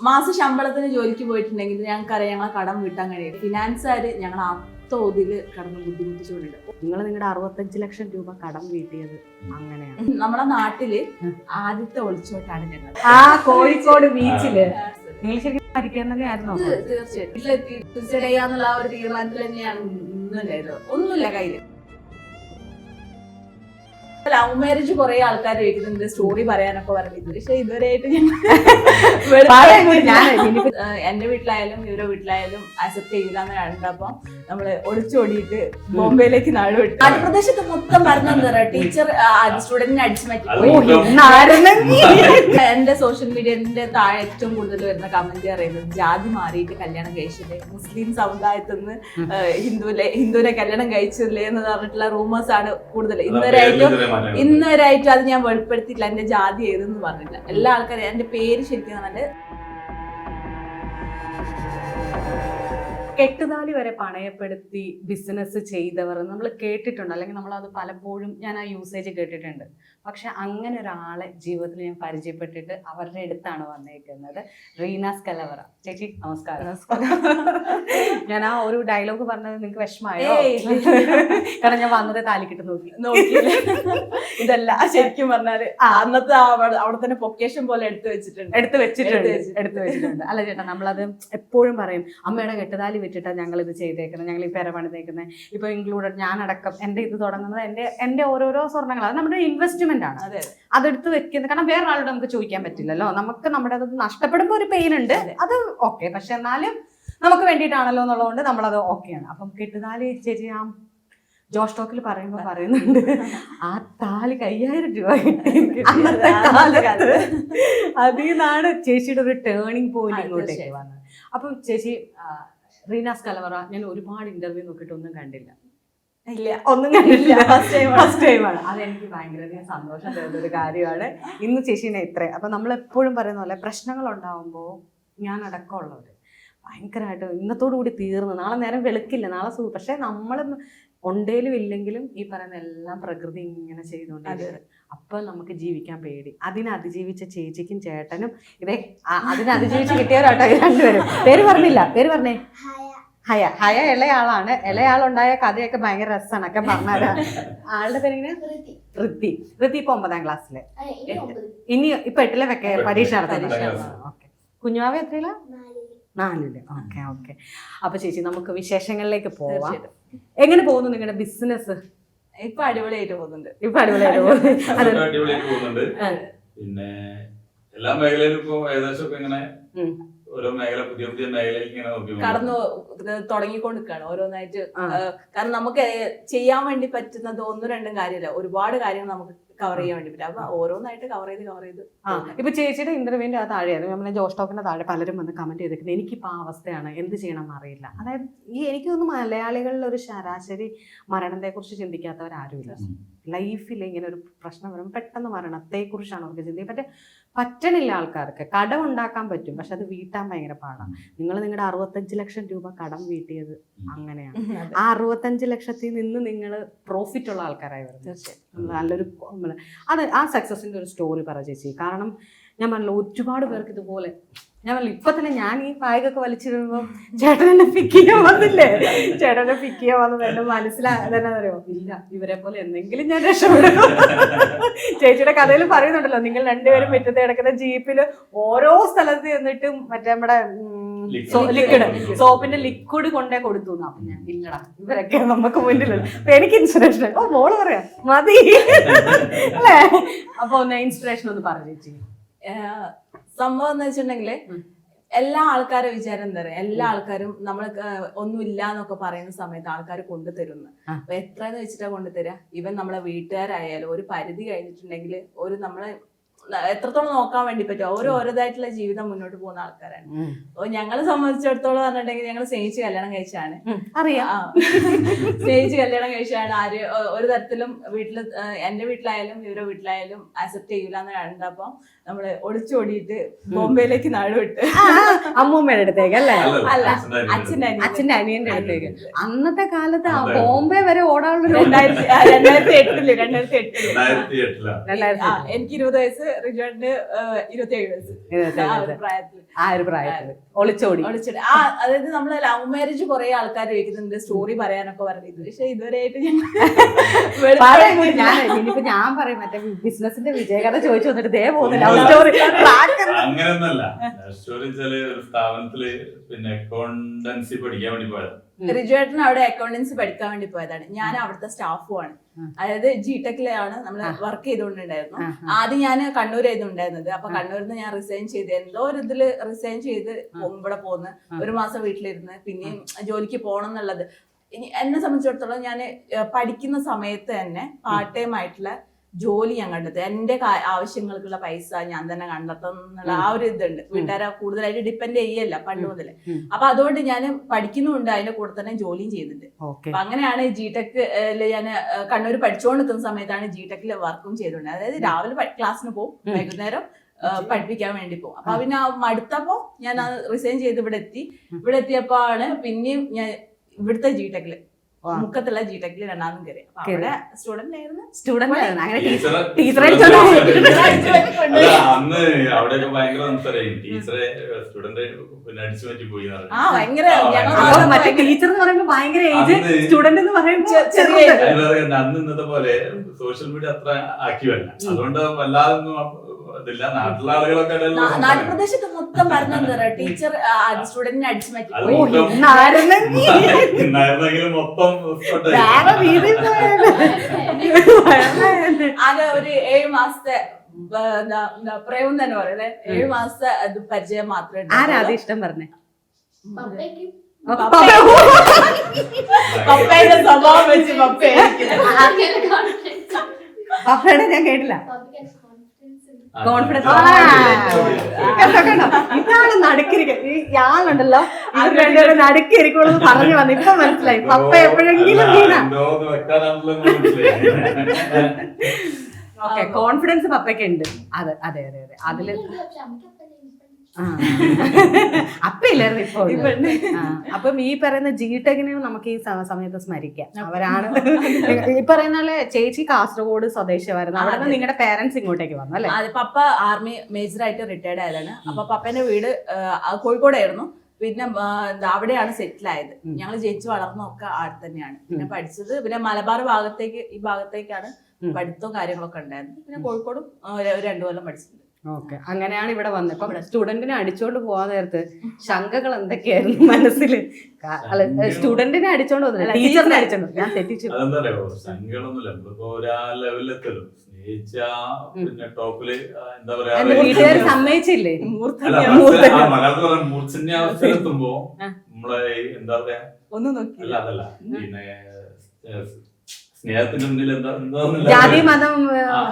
മാസ ശമ്പളത്തിന് ജോലിക്ക് പോയിട്ടുണ്ടെങ്കിൽ ഞങ്ങൾക്കറിയാം ഞങ്ങളെ കടം വീട്ടാൻ കഴിയും ഫിനാൻസുകാർ ഞങ്ങൾ ആ തോതിൽ കടന്ന് ബുദ്ധിമുട്ടിച്ചുകൊണ്ടുണ്ട് നിങ്ങൾ നിങ്ങളുടെ അറുപത്തഞ്ച് ലക്ഷം രൂപ കടം വീട്ടിയത് അങ്ങനെയാണ്. നമ്മുടെ നാട്ടിൽ ആദ്യത്തെ ഒളിച്ചോട്ടാണ് ഞങ്ങൾ ആ കോഴിക്കോട് ബീച്ചിൽ. നിങ്ങൾ ശരിക്കും പഠിക്കാൻ തന്നെയായിരുന്നോ തീർച്ചയായിട്ടും ഒരു തീരുമാനത്തിൽ തന്നെയാണ് ഒന്നുമില്ലായിരുന്നു ഒന്നുമില്ല കയ്യിൽ. ലവ് മാരേജ് കുറെ ആൾക്കാർ ചോദിക്കുന്നുണ്ട് സ്റ്റോറി പറയാനൊക്കെ പറയുന്നത് പക്ഷെ ഇതുവരെയായിട്ട് ഞാൻ എന്റെ വീട്ടിലായാലും ഇവരുടെ വീട്ടിലായാലും അക്സെപ്റ്റ് ചെയ്യില്ല എന്ന് കണ്ടപ്പോ നമ്മൾ ഒളിച്ചോടിയിട്ട് ബോംബെയിലേക്ക് നാട് വിട്ടു. നാട്ടുപ്രദേശത്ത് മൊത്തം പറഞ്ഞാ ടീച്ചർ സ്റ്റുഡന്റിനെ അടിച്ചു മാറ്റി പോയി. മൊത്തം ഇന്നായിരുന്നെങ്കിൽ എന്റെ സോഷ്യൽ മീഡിയന്റെ താഴെ ഏറ്റവും കൂടുതൽ വരുന്ന കമന്റ് പറയുന്നത് ജാതി മാറിയിട്ട് കല്യാണം കഴിച്ചില്ലേ? മുസ്ലിം സമുദായത്തിൽ നിന്ന് ഹിന്ദുവിലെ ഹിന്ദുവിനെ കല്യാണം കഴിച്ചില്ലേ എന്ന് പറഞ്ഞിട്ടുള്ള റൂമേഴ്സ് ആണ് കൂടുതൽ. ഇന്നുവരായിട്ടും ഇന്നുവരായിട്ടും അത് ഞാൻ വെളിപ്പെടുത്തിയിട്ടില്ല. എന്റെ ജാതി ഏതെന്ന് പറഞ്ഞില്ല എല്ലാ ആൾക്കാരും എന്റെ പേര് ശരിക്കും പറഞ്ഞാൽ കെട്ടുതാലി വരെ പണയപ്പെടുത്തി ബിസിനസ് ചെയ്തവർ നമ്മൾ കേട്ടിട്ടുണ്ട്. അല്ലെങ്കിൽ നമ്മൾ അത് പലപ്പോഴും ഞാൻ ആ യൂസേജ് കേട്ടിട്ടുണ്ട്. പക്ഷെ അങ്ങനെ ഒരാളെ ജീവിതത്തിൽ ഞാൻ പരിചയപ്പെട്ടിട്ട് അവരുടെ അടുത്താണ് വന്നേക്കുന്നത്. റീനാസ് കലവറ ചേച്ചി നമസ്കാരം. നമസ്കാരം. ഞാൻ ആ ഒരു ഡയലോഗ് പറഞ്ഞത് നിങ്ങൾക്ക് വിഷമായോ കാരണം ഞാൻ വന്നത് താലിക്കിട്ട് നോക്കി. നോക്കിയില്ല. ഇതല്ല ശരിക്കും പറഞ്ഞാൽ അന്നത്തെ അവിടെ തന്നെ പൊക്കേഷൻ പോലെ എടുത്തു വെച്ചിട്ടുണ്ട്. എടുത്തു വെച്ചിട്ടുണ്ട് എടുത്തു വെച്ചിട്ടുണ്ട്. അല്ല ചേട്ടാ നമ്മളത് എപ്പോഴും പറയും അമ്മയുടെ കെട്ടുതാലി വിറ്റിട്ടാണ് ഞങ്ങൾ ഇത് ചെയ്തേക്കുന്നത് ഞങ്ങൾ ഈ പെര പണിതേക്കുന്നത് ഇപ്പൊ ഇൻക്ലൂഡഡ് അടക്കം എന്റെ ഇത് തുടങ്ങുന്നത് എന്റെ എന്റെ ഓരോരോ സ്വർണങ്ങൾ അത് നമ്മുടെ ഇൻവെസ്റ്റ്മെന്റ് ആണ്. അതെ അതെടുത്ത് വെക്കുന്നത് കാരണം വേറെ ആളോട് നമുക്ക് ചോദിക്കാൻ പറ്റില്ലല്ലോ. നമുക്ക് നമ്മുടെ അത് നഷ്ടപ്പെടുമ്പോൾ ഒരു പെയിൻ ഉണ്ട്. അത്. ഓക്കെ പക്ഷെ എന്നാലും നമുക്ക് വേണ്ടിയിട്ടാണല്ലോ എന്നുള്ളതുകൊണ്ട് നമ്മളത് ഓക്കെയാണ് അപ്പം കെട്ടുതാലി ചേച്ചി ആ ജോഷ് ടോക്കിൽ പറയുമ്പോൾ പറയുന്നുണ്ട് ആ താലി അയ്യായിരം രൂപ അന്നത്തെ കാലത്ത്. അതിൽ നിന്നാണ് ചേച്ചിയുടെ ഒരു ടേണിംഗ് പോയിന്റ് ഇങ്ങോട്ടേക്ക് വന്നത്. അപ്പം ചേച്ചി റീനാസ് കലവറ ഞാൻ ഒരുപാട് ഇന്റർവ്യൂ നോക്കിയിട്ടൊന്നും കണ്ടില്ല. ഇല്ല. ഒന്നും കണ്ടില്ല First ടൈം ആണ്. ഫസ്റ്റ് ടൈമാണ് അതെനിക്ക് ഭയങ്കരധികം സന്തോഷം തരുന്ന ഒരു കാര്യമാണ്. ഇന്ന് ചേച്ചീനെ ഇത്ര. അപ്പൊ നമ്മൾ എപ്പോഴും പറയുന്ന പോലെ പ്രശ്നങ്ങൾ ഉണ്ടാവുമ്പോൾ ഞാൻ അടക്കമുള്ളവർ ഭയങ്കരമായിട്ട് ഇന്നത്തോടു കൂടി തീർന്നു. നാളെ നേരം വെളുക്കില്ല. നാളെ സൂ പക്ഷെ നമ്മൾ ഉണ്ടേലും ഇല്ലെങ്കിലും ഈ പറയുന്ന എല്ലാം പ്രകൃതി ഇങ്ങനെ ചെയ്തുകൊണ്ട് അപ്പൊ നമുക്ക് ജീവിക്കാൻ പേടി. അതിനെ അതിജീവിച്ച ചേച്ചിക്കും ചേട്ടനും ഇതേ അതിനെ അതിജീവിച്ച് കിട്ടിയവരാട്ടോ രണ്ടുപേരും. പേര് പറഞ്ഞില്ല. പേര് പറഞ്ഞേ. ഹയ ഹയ ഇളയാളാണ്. ഇളയാളുണ്ടായ കഥയൊക്കെ ഭയങ്കര രസമാണ് ഒക്കെ പറഞ്ഞത് ആളുടെ പേരെങ്ങനെ? ഋത്തി ഋത്തി ഇപ്പൊ ഒമ്പതാം ക്ലാസ്സിൽ. ഇനി ഇപ്പൊ എട്ടിലെ വെക്ക പരീക്ഷ. നടത്തുന്നത് പരീക്ഷ. ഓക്കെ. കുഞ്ഞുമാവ എത്രയില? നാലിൽ. Okay okay. അപ്പൊ ചേച്ചി നമുക്ക് വിശേഷങ്ങളിലേക്ക് പോവാം. എങ്ങനെ പോകുന്നു നിങ്ങളുടെ ബിസിനസ് ഇപ്പൊ അടിപൊളിയായിട്ട് പോകുന്നുണ്ട്. ഇപ്പൊ അടിപൊളിയായിട്ട് പോകുന്നു. അടിപൊളിയായിട്ട് പോകുന്നുണ്ട്. പിന്നെ എല്ലാ മേഖലയിലും ഇപ്പൊ ഏകദേശം ഇങ്ങനെ. ഓരോ മേഖല പുതിയ പുതിയ മേഖലയിലേക്ക് ഇങ്ങനെ കടന്നു തുടങ്ങിക്കൊണ്ടിരിക്കുകയാണ് ഓരോന്നായിട്ട്. കാരണം നമുക്ക് ചെയ്യാൻ വേണ്ടി പറ്റുന്നത് ഒന്നും രണ്ടും കാര്യമില്ല. ഒരുപാട് കാര്യങ്ങൾ നമുക്ക് കവർ ചെയ്യാൻ വേണ്ടി പറ്റും. അപ്പൊ ഓരോന്നായിട്ട് കവർ ചെയ്ത് കവർ ചെയ്ത്. ആ ഇപ്പൊ ചേച്ചിയുടെ ഇന്റർവ്യൂവിന്റെ ആ താഴെയായിരുന്നു നമ്മളെ ജോസ് ടോക്കിന്റെ താഴെ പലരും വന്ന് കമന്റ് ചെയ്തിരിക്കുന്നത് എനിക്കിപ്പോ ആ അവസ്ഥയാണ്. എന്ത് ചെയ്യണം എന്നറിയില്ല അതായത് ഈ എനിക്ക് തോന്നുന്നു മലയാളികളിൽ ഒരു ശരാശരി മരണത്തെ കുറിച്ച് ചിന്തിക്കാത്തവരാരുമില്ല. ലൈഫിൽ ഇങ്ങനെ ഒരു പ്രശ്നം വരുമ്പോൾ പെട്ടെന്ന് മരണത്തെ കുറിച്ചാണ് അവർക്ക് ചിന്തി പറ്റേ പറ്റണില്ല ആൾക്കാർക്ക്. കടം ഉണ്ടാക്കാൻ പറ്റും. പക്ഷെ അത് വീട്ടാൻ ഭയങ്കര പാടാണ് നിങ്ങൾ നിങ്ങളുടെ അറുപത്തഞ്ച് ലക്ഷം രൂപ കടം വീട്ടിയത് അങ്ങനെയാണ്. ആ അറുപത്തഞ്ച് ലക്ഷത്തിൽ നിന്ന് നിങ്ങൾ പ്രോഫിറ്റ് ഉള്ള ആൾക്കാരായി വരുന്നത് തീർച്ചയായും നല്ലൊരു അത് ആ സക്സസിന്റെ ഒരു സ്റ്റോറി പറ ചേച്ചി. കാരണം ഞാൻ പറഞ്ഞല്ലോ ഒരുപാട് പേർക്ക് ഇതുപോലെ ഞാൻ പറഞ്ഞു ഇപ്പൊ തന്നെ ഞാൻ ഈ ബാഗൊക്കെ വലിച്ചിരുമ്പോ ചേട്ടനെ പിക്ക് ചെയ്യാൻ വന്നില്ലേ? ചേട്ടനെ പിക്ക് ചെയ്യാൻ വന്നത് എന്റെ മനസ്സിലെന്നാ അറിയോ? ഇല്ല ഇവരെ പോലെ എന്തെങ്കിലും ഞാൻ രക്ഷപ്പെടും. ചേച്ചിയുടെ കഥയിൽ പറയുന്നുണ്ടല്ലോ നിങ്ങൾ രണ്ടുപേരും മുറ്റത്ത് കിടക്കുന്ന ജീപ്പിൽ ഓരോ സ്ഥലത്ത് ചെന്നിട്ടും മറ്റേ നമ്മുടെ. ലിക്വിഡ് സോപ്പിന്റെ ലിക്വിഡ് കൊണ്ടേ കൊടുത്തു അപ്പൊ ഞാൻ ഇല്ലടാ ഇവരൊക്കെ നമുക്ക് മുന്നിലുണ്ട്. അപ്പൊ എനിക്ക് ഇൻസ്പിറേഷൻ ഓ മോൾ പറയാ. മതി. അല്ലേ? അപ്പൊ ഒന്ന് ഇൻസ്പിറേഷൻ ഒന്ന് പറഞ്ഞു ചേച്ചി. സംഭവം എന്ന് വെച്ചിട്ടുണ്ടെങ്കിൽ എല്ലാ ആൾക്കാരും വിചാരം എന്താ പറയാ? എല്ലാ ആൾക്കാരും നമ്മൾ ഒന്നുമില്ല എന്നൊക്കെ പറയുന്ന സമയത്ത് ആൾക്കാർ കൊണ്ടുതരുന്നു അപ്പൊ എത്ര എന്ന് വെച്ചിട്ടാ കൊണ്ടുതരാ ഇവൻ നമ്മളെ വീട്ടുകാരായാലും ഒരു പരിധി കഴിഞ്ഞിട്ടുണ്ടെങ്കിൽ ഒരു നമ്മളെ എത്രത്തോളം നോക്കാൻ വേണ്ടി പറ്റും? ഓരോ ഓരോതായിട്ടുള്ള ജീവിതം മുന്നോട്ട് പോകുന്ന ആൾക്കാരാണ്. അപ്പൊ ഞങ്ങളെ സംബന്ധിച്ചിടത്തോളം പറഞ്ഞിട്ടുണ്ടെങ്കിൽ ഞങ്ങൾ സ്നേഹിച്ച് കല്യാണം കഴിച്ചാണ്. അറിയാം. സ്നേഹിച്ച് കല്യാണം കഴിച്ചാണ്. ആര് ഒരു തരത്തിലും വീട്ടിൽ ഏഹ് എന്റെ വീട്ടിലായാലും ഇവരുടെ വീട്ടിലായാലും അക്സെപ്റ്റ് ചെയ്യൂല എന്ന് കണ്ടപ്പം നമ്മൾ ഒളിച്ചോടിയിട്ട് ബോംബെയിലേക്ക് നാടുവിട്ട് അമ്മൂമ്മയുടെ അടുത്തേക്ക് അല്ലേ? അല്ല, അച്ഛന്റെ അച്ഛന്റെ അനിയന്റെ അടുത്തേക്ക്. അന്നത്തെ കാലത്ത് ആ ബോംബെ വരെ ഓടാനുള്ള രണ്ടായിരത്തി രണ്ടായിരത്തി എട്ടിൽ രണ്ടായിരത്തി എട്ടിൽ. രണ്ടായിരത്തി എട്ടിലാണ്. ആ, എനിക്ക് ഇരുപത് വയസ്സ് റിജുവേട്ടന് ഇരുപത്തിയേഴ് വയസ്സ്. ആ ഒരു പ്രായത്തിൽ ആ ഒരു പ്രായത്തിൽ. ഒളിച്ചോടി. ആ അതായത് നമ്മൾ ലവ് മാരേജ് കുറെ ആൾക്കാർ ചോദിക്കുന്നുണ്ട് സ്റ്റോറി പറയാനൊക്കെ പറഞ്ഞിരുന്നു പക്ഷെ ഇതുവരെയായിട്ട് ഞാൻ പറയും, ഞാൻ ഇനിയിപ്പോ ഞാൻ പറയും മറ്റേ ബിസിനസിന്റെ വിജയകഥ ചോദിച്ചു വന്നിട്ട് ദേ പോകുന്നില്ല ലവ് സ്റ്റോറി അങ്ങനെയൊന്നല്ല സ്റ്റോറി വെച്ചാൽ ഒരു സ്ഥാപനത്തിൽ പിന്നെ അക്കൗണ്ടൻസി പഠിക്കാൻ വേണ്ടി പോയത്. റിജുവേട്ടൻ അവിടെ അക്കൗണ്ടൻസി പഠിക്കാൻ വേണ്ടി പോയതാണ്. ഞാൻ അവിടുത്തെ സ്റ്റാഫുമാണ് ആണ്. അതായത് ജി ടെക്കിലാണ് നമ്മൾ വർക്ക് ചെയ്തുകൊണ്ടുണ്ടായിരുന്നു ആദ്യം ഞാൻ കണ്ണൂരായിരുന്നു ഉണ്ടായിരുന്നത് അപ്പൊ കണ്ണൂരിൽ നിന്ന് ഞാൻ റിസൈൻ ചെയ്ത് എന്തോ ഒരു ഇതിൽ റിസൈൻ ചെയ്ത് ഇവിടെ പോന്ന് ഒരു മാസം വീട്ടിലിരുന്ന് പിന്നെയും ജോലിക്ക് പോകണം എന്നുള്ളത്. ഇനി എന്നെ സംബന്ധിച്ചിടത്തോളം ഞാൻ പഠിക്കുന്ന സമയത്ത് തന്നെ പാർട്ട് ടൈം ആയിട്ടുള്ള ജോലി ഞാൻ കണ്ടെത്തും. എന്റെ ആവശ്യങ്ങൾക്കുള്ള പൈസ ഞാൻ തന്നെ കണ്ടെത്തും എന്നുള്ള ആ ഒരു ഇതുണ്ട്. വീട്ടുകാരെ കൂടുതലായിട്ട് ഡിപ്പെൻഡ് ചെയ്യല്ല പണ്ട് ഉം. മുതൽ അപ്പൊ അതുകൊണ്ട് ഞാൻ പഠിക്കുന്നുണ്ട് അതിന്റെ കൂടെ തന്നെ ജോലിയും ചെയ്യുന്നുണ്ട്. അപ്പൊ അങ്ങനെയാണ് ജി ടെക് ഞാൻ കണ്ണൂർ പഠിച്ചുകൊണ്ട് നിൽക്കുന്ന സമയത്താണ് ജി ടെക്കിൽ വർക്കും ചെയ്തിട്ടുണ്ട് അതായത് രാവിലെ ക്ലാസ്സിന് പോകും വൈകുന്നേരം പഠിപ്പിക്കാൻ വേണ്ടി പോകും അപ്പൊ പിന്നെ മടുത്തപ്പോ ഞാൻ റിസൈൻ ചെയ്ത് ഇവിടെ എത്തി. ഇവിടെ എത്തിയപ്പോ ആണ് പിന്നെയും ഞാൻ ഇവിടുത്തെ ജി ടെക്കിൽ. മുക്കത്തുള്ള ജി ടെക്കിൽ രണ്ടാമതും കയറി അപ്പൊ അവിടെ സ്റ്റുഡന്റ് ആയിരുന്നു. അങ്ങനെ ടീച്ചറെ അന്ന് അവിടെയൊക്കെ ഭയങ്കര സംസാരം ടീച്ചറെ സ്റ്റുഡന്റ് പിന്നെ അടിച്ചു പോയി ആ ഭയങ്കര മറ്റേ ടീച്ചർ എന്ന് പറയുമ്പോ ഭയങ്കര ഏജ് സ്റ്റുഡന്റ് എന്ന് ചെറിയ അന്ന് ഇന്നത്തെ പോലെ സോഷ്യൽ മീഡിയ അത്ര ആക്റ്റീവ് അല്ല. അതുകൊണ്ട് വല്ലാതെ ഇതില്ല നാട്ടിലെ ആളുകളൊക്കെ. നാട്ടുപ്രദേശത്ത് മൊത്തം പറയാ ടീച്ചർ സ്റ്റുഡന്റിനെ അടിച്ചു മാറ്റി. അത് മൊത്തം- ഒരു ഏഴ് മാസത്തെ പ്രേമം തന്നെ പറയുന്നത് ഏഴ് മാസത്തെ അത് പരിചയം മാത്രമേ ആരാ. അത് ഇഷ്ടം പറഞ്ഞേ? പപ്പയുടെ സ്വഭാവം വെച്ച് പപ്പയെ പപ്പയുടെ ഞാൻ കേട്ടില്ല പപ്പയ്ക്കാണ് confidence ഉണ്ട്. ആ, കോൺഫിഡൻസ് ഇതാണ് നടുക്കിരിക്കുക ഈ ഞാനുണ്ടല്ലോ ഇത് രണ്ടുപേരും നടുക്കിരിക്കുള്ളൂ പറഞ്ഞു വന്നു. ഇപ്പൊ മനസ്സിലായി. പപ്പ എപ്പോഴെങ്കിലും വീണ. ഓക്കെ കോൺഫിഡൻസ് പപ്പയ്ക്ക് ഉണ്ട്. അതെ അതെ അതെ അതെ. അതിൽ ഇപ്പം. അപ്പ ഈ പറയുന്ന ജി ടെക്കിനെയും നമുക്ക് ഈ സമയത്ത് സ്മരിക്കാം. അവരാണ് ഈ പറയുന്ന പോലെ ചേച്ചി കാസർഗോഡ് സ്വദേശിയായിരുന്നു അവിടെ നിന്ന്. നിങ്ങളുടെ പേരൻസ് ഇങ്ങോട്ടേക്ക് വന്നു അല്ലേ? അത് പപ്പ ആർമി മേജർ ആയിട്ട് റിട്ടയർഡ് ആയതാണ്. അപ്പൊ പപ്പന്റെ വീട് കോഴിക്കോടായിരുന്നു. പിന്നെ അവിടെയാണ് സെറ്റിൽ ആയത്. ഞങ്ങൾ ജയിച്ചു വളർന്നൊക്കെ ആടെ തന്നെയാണ്. പിന്നെ പഠിച്ചത് പിന്നെ മലബാർ ഭാഗത്തേക്ക് ഈ ഭാഗത്തേക്കാണ്. പഠിത്തവും കാര്യങ്ങളൊക്കെ ഉണ്ടായിരുന്നത്. പിന്നെ കോഴിക്കോടും രണ്ടു കൊല്ലം പഠിച്ചിട്ടുണ്ട്. ഓക്കെ. അങ്ങനെയാണ് ഇവിടെ വന്നത്. ഇപ്പം സ്റ്റുഡന്റിനെ അടിച്ചോണ്ട് പോവാൻ നേരത്ത് ശങ്കകൾ എന്തൊക്കെയായിരുന്നു മനസ്സിൽ സ്റ്റുഡന്റിനെ അടിച്ചോണ്ട് വന്നില്ല ടീച്ചറിനെ ടീച്ചറെ- അടിച്ചോണ്ട് ഞാൻ തെറ്റിച്ചു. നമ്മളിപ്പോ ഒരാ പിന്നെ ടോപ്പിൽ എന്താ പറയാ വീട്ടുകാർ സമ്മതിച്ചില്ലേ? പറഞ്ഞ മൂർച്ചന്യാവസ്ഥയിലെത്തുമ്പോ നമ്മളെ എന്താ പറയാ? ഒന്നും അതല്ല. പിന്നെ ഏ, സ്നേഹത്തിന്റെ മുന്നിൽ എന്താ ജാതി മതം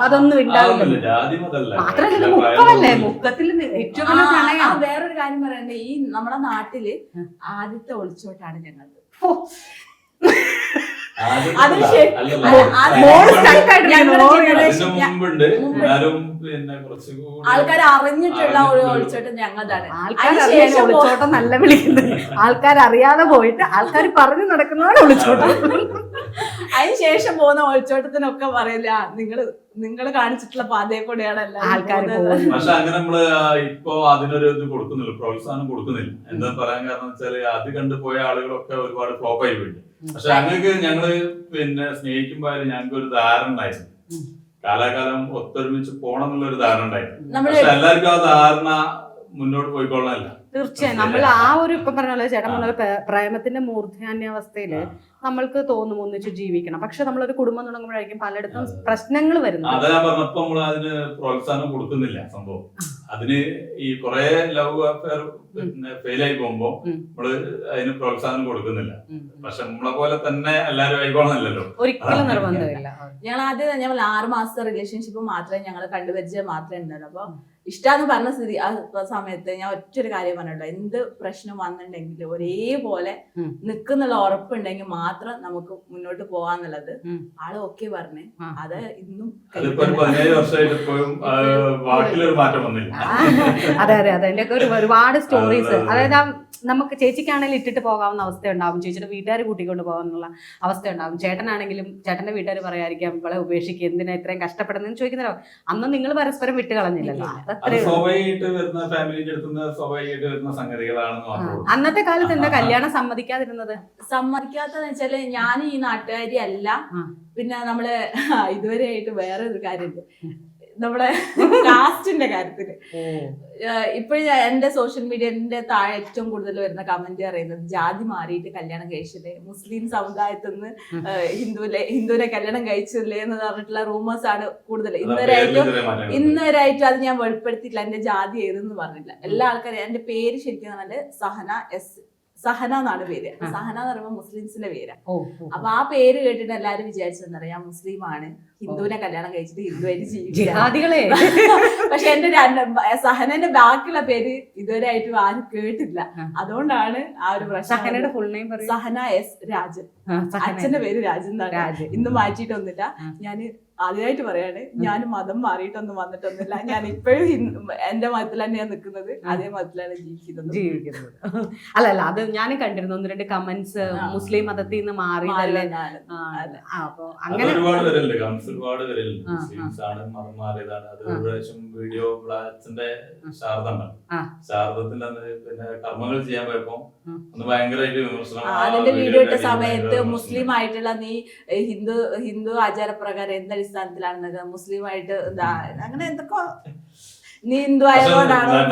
അതൊന്നും ഉണ്ടാവില്ല ജാതി മതല്ല മാത്രമല്ല ഇത് മുക്കമല്ലേ? മുക്കത്തിൽ ഏറ്റവും വലിയ പ്രണയം. വേറൊരു കാര്യം പറയണ്ടേ ഈ നമ്മുടെ നാട്ടിൽ. ആദ്യത്തെ ഒളിച്ചോട്ടാണ് ഞങ്ങൾ ആൾക്കാർ അറിഞ്ഞിട്ടുള്ള ഒരു ഒളിച്ചോട്ടം ഞങ്ങളതാണ് ആൾക്കാർ ഒളിച്ചോട്ടം നല്ല വിളിക്കുന്നത്. ആൾക്കാർ അറിയാതെ പോയിട്ട് ആൾക്കാർ പറഞ്ഞു നടക്കുന്നതാണ് ഒളിച്ചോട്ടം. അതിനുശേഷം പോകുന്ന ഒളിച്ചോട്ടത്തിനൊക്കെ പറയില്ല. നിങ്ങൾ നിങ്ങൾ കാണിച്ചിട്ടുള്ള പാതയെ കൂടെയാണ്. പക്ഷെ അങ്ങനെ നമ്മൾ ഇപ്പോ അതിനൊരു ഇത് കൊടുക്കുന്നില്ല പ്രോത്സാഹനം കൊടുക്കുന്നില്ല. എന്താ പറയാൻ കാരണം വെച്ചാൽ അത് കണ്ടു പോയ ആളുകളൊക്കെ ഒരുപാട് ഫ്ലോപ്പ് ആയി പോയി പക്ഷെ ഞങ്ങൾക്ക് ഞങ്ങൾ പിന്നെ സ്നേഹിക്കുമ്പോ ഞങ്ങൾക്ക് ഒരു ധാരണ ഉണ്ടായിരുന്നു. കാലാകാലം ഒത്തൊരുമിച്ച് പോണം എന്നുള്ള ഒരു ധാരണ ഉണ്ടായിരുന്നു. പക്ഷെ എല്ലാവർക്കും ആ ധാരണ മുന്നോട്ട് പോയിക്കൊള്ളാനല്ല തീർച്ചയായും. നമ്മൾ ആ ഒരു ഇപ്പം പറഞ്ഞ പോലെ ചേട്ടൻ പറഞ്ഞ പോലെ പ്രേമത്തിന്റെ മൂർധാന്യാവസ്ഥയിൽ നമ്മൾക്ക് തോന്നും ഒന്നിച്ച് ജീവിക്കണം. പക്ഷെ നമ്മളൊരു കുടുംബം തുടങ്ങുമ്പോഴായിരിക്കും പലയിടത്തും. പ്രശ്നങ്ങൾ വരുന്നത്. അതാ ഞാൻ പറഞ്ഞപ്പോ നമ്മൾ അതിന് പ്രോത്സാഹനം കൊടുക്കുന്നില്ല സംഭവം. അതിന് ഈ കുറെ ലവ് അഫയർ പിന്നെ ഫെയിൽ ആയി പോകുമ്പോ. നമ്മൾ അതിന് പ്രോത്സാഹനം കൊടുക്കുന്നില്ല. പക്ഷെ നമ്മളെ പോലെ തന്നെ എല്ലാരും ആയിക്കോളല്ലോ ഒരിക്കലും നിർബന്ധമില്ല. ഞങ്ങൾ ആദ്യം ഞങ്ങൾ ആറ് മാസത്തെ റിലേഷൻഷിപ്പ് മാത്രമേ ഞങ്ങൾ കണ്ടുപരിചയം മാത്രമേ ഉണ്ടായിരുന്നു അപ്പൊ ഇഷ്ടാന്ന് പറഞ്ഞ സ്ഥിതി ആ സമയത്ത് ഞാൻ ഒറ്റൊരു കാര്യം പറഞ്ഞല്ലോ എന്ത് പ്രശ്നം വന്നിട്ടുണ്ടെങ്കിലും ഒരേപോലെ നിൽക്കുന്നുള്ള ഉറപ്പുണ്ടെങ്കിൽ മാത്രം നമുക്ക് മുന്നോട്ട് പോവാന്നുള്ളത് ആൾ ഓക്കെ പറഞ്ഞ്. അത് ഇന്നും അതെ അതെ അതെ. അതിന്റെ ഒരു ഒരുപാട് സ്റ്റോറീസ് അതെ, അതെ. അതായത് ആ നമുക്ക് ചേച്ചിക്കാണെങ്കിലും ഇട്ടിട്ട് പോകാവുന്ന അവസ്ഥ ഉണ്ടാവും ചേച്ചിയുടെ വീട്ടുകാർ കൂട്ടിക്കൊണ്ട് പോകാനുള്ള അവസ്ഥ ഉണ്ടാവും ചേട്ടനാണെങ്കിലും ചേട്ടന്റെ വീട്ടുകാർ പറയായിരിക്കാം ഇവളെ ഉപേക്ഷിക്കുക എന്തിനാ ഇത്രയും കഷ്ടപ്പെടുന്നതെന്ന് ചോദിക്കുന്നവരോ? അന്ന് നിങ്ങൾ പരസ്പരം വിട്ട് കളഞ്ഞില്ലല്ലോ ഇല്ല. അത് അതത്രേ ഉള്ളൂ. സ്വാഭാവികമായിട്ട് വരുന്ന ഫാമിലിന്റെ അടുത്തുനിന്ന് സ്വാഭാവികമായിട്ട് വരുന്ന സംഗതികളാണെന്ന്. മാത്രമേ ഉള്ളൂ. അന്നത്തെ കാലത്ത് എന്താ കല്യാണം സമ്മതിക്കാതിരുന്നത് സമ്മതിക്കാത്തതെന്ന് വെച്ചാൽ ഞാൻ ഈ നാട്ടുകാരി അല്ല ആ. പിന്നെ നമ്മൾ ഇതുവരെ ആയിട്ട് വേറെ ഒരു കാര്യമുണ്ട് നമ്മളെ കാസ്റ്റിന്റെ കാര്യത്തിൽ. ഇപ്പോഴും എന്റെ സോഷ്യൽ മീഡിയന്റെ താഴെ ഏറ്റവും കൂടുതൽ വരുന്ന കമന്റ് പറയുന്നത് ജാതി മാറിയിട്ട് കല്യാണം കഴിച്ചില്ലേ? മുസ്ലിം സമുദായത്തിൽ നിന്ന് ഹിന്ദുവിലെ ഹിന്ദുവിനെ കല്യാണം കഴിച്ചില്ലേ എന്ന് പറഞ്ഞിട്ടുള്ള റൂമേഴ്സ് ആണ് കൂടുതൽ ഇന്നുവരായിട്ടും. ഇന്നുവരായിട്ടും അത് ഞാൻ വെളിപ്പെടുത്തിയിട്ടില്ല. എന്റെ ജാതി ഏതെന്ന് പറഞ്ഞില്ല എല്ലാ ആൾക്കാരും എന്റെ പേര് ശരിക്കും പറഞ്ഞാൽ സഹന എസ്. സഹന എന്നാണ് പേര്. സഹന എന്ന് പറയുമ്പോൾ മുസ്ലിംസിന്റെ പേര്. അപ്പൊ ആ പേര് കേട്ടിട്ട് എല്ലാരും വിചാരിച്ചെന്നറിയാം മുസ്ലിം ആണ് ഹിന്ദുവിനെ കല്യാണം കഴിച്ചിട്ട് ഹിന്ദുവായിട്ട് ജീവിക്കും പക്ഷെ എന്റെ സഹനന്റെ ബാക്കിയുള്ള പേര് ഇതുവരെ ആയിട്ടും ആരും കേട്ടില്ല അതുകൊണ്ടാണ് ആ ഒരു പ്രശ്നം സഹനയുടെ full name Sahana S Rajan. അച്ഛന്റെ പേര് രാജൻ എന്നാണ്. ഇന്നും മാറ്റിയിട്ടൊന്നുമില്ല. ആ. ആദ്യമായിട്ട് പറയാണ് ഞാൻ മതം മാറിയിട്ടൊന്നും വന്നിട്ടൊന്നുമില്ല. ഞാൻ ഇപ്പോഴും എന്റെ മതത്തിൽ തന്നെയാണ് നിൽക്കുന്നത്. അതേ മതത്തിലാണ് ജീവിക്കുന്നത്. ജീവിക്കുന്നത്. അല്ല അല്ല അത് ഞാൻ കണ്ടിരുന്നു. ഒന്ന് രണ്ട് കമന്റ്സ് മുസ്ലിം മതത്തിൽ നിന്ന് മാറി അങ്ങനെ ഒരുപാട് കമന്റ്സ്. മുസ്ലിംസ് ആണ് മതം മാറിയതാണ്. അത്. പ്രാവശ്യം വീഡിയോ ശാരദ ശാരദത്തിന്റെ പിന്നെ കർമ്മങ്ങൾ ചെയ്യാൻ പോയപ്പോ ഒന്ന് ഭയങ്കരമായിട്ട് വിമർശനം അതിന്റെ വീഡിയോ ഇട്ട സമയത്ത് മുസ്ലിം ആയിട്ടുള്ള നീ ഹിന്ദു ഹിന്ദു ആചാരപ്രകാരം എന്ത് അടിസ്ഥാനത്തിലാണ് മുസ്ലിം ആയിട്ട് എന്താ അങ്ങനെ എന്തൊക്കെ നീ ഹിന്ദു പക്ഷെ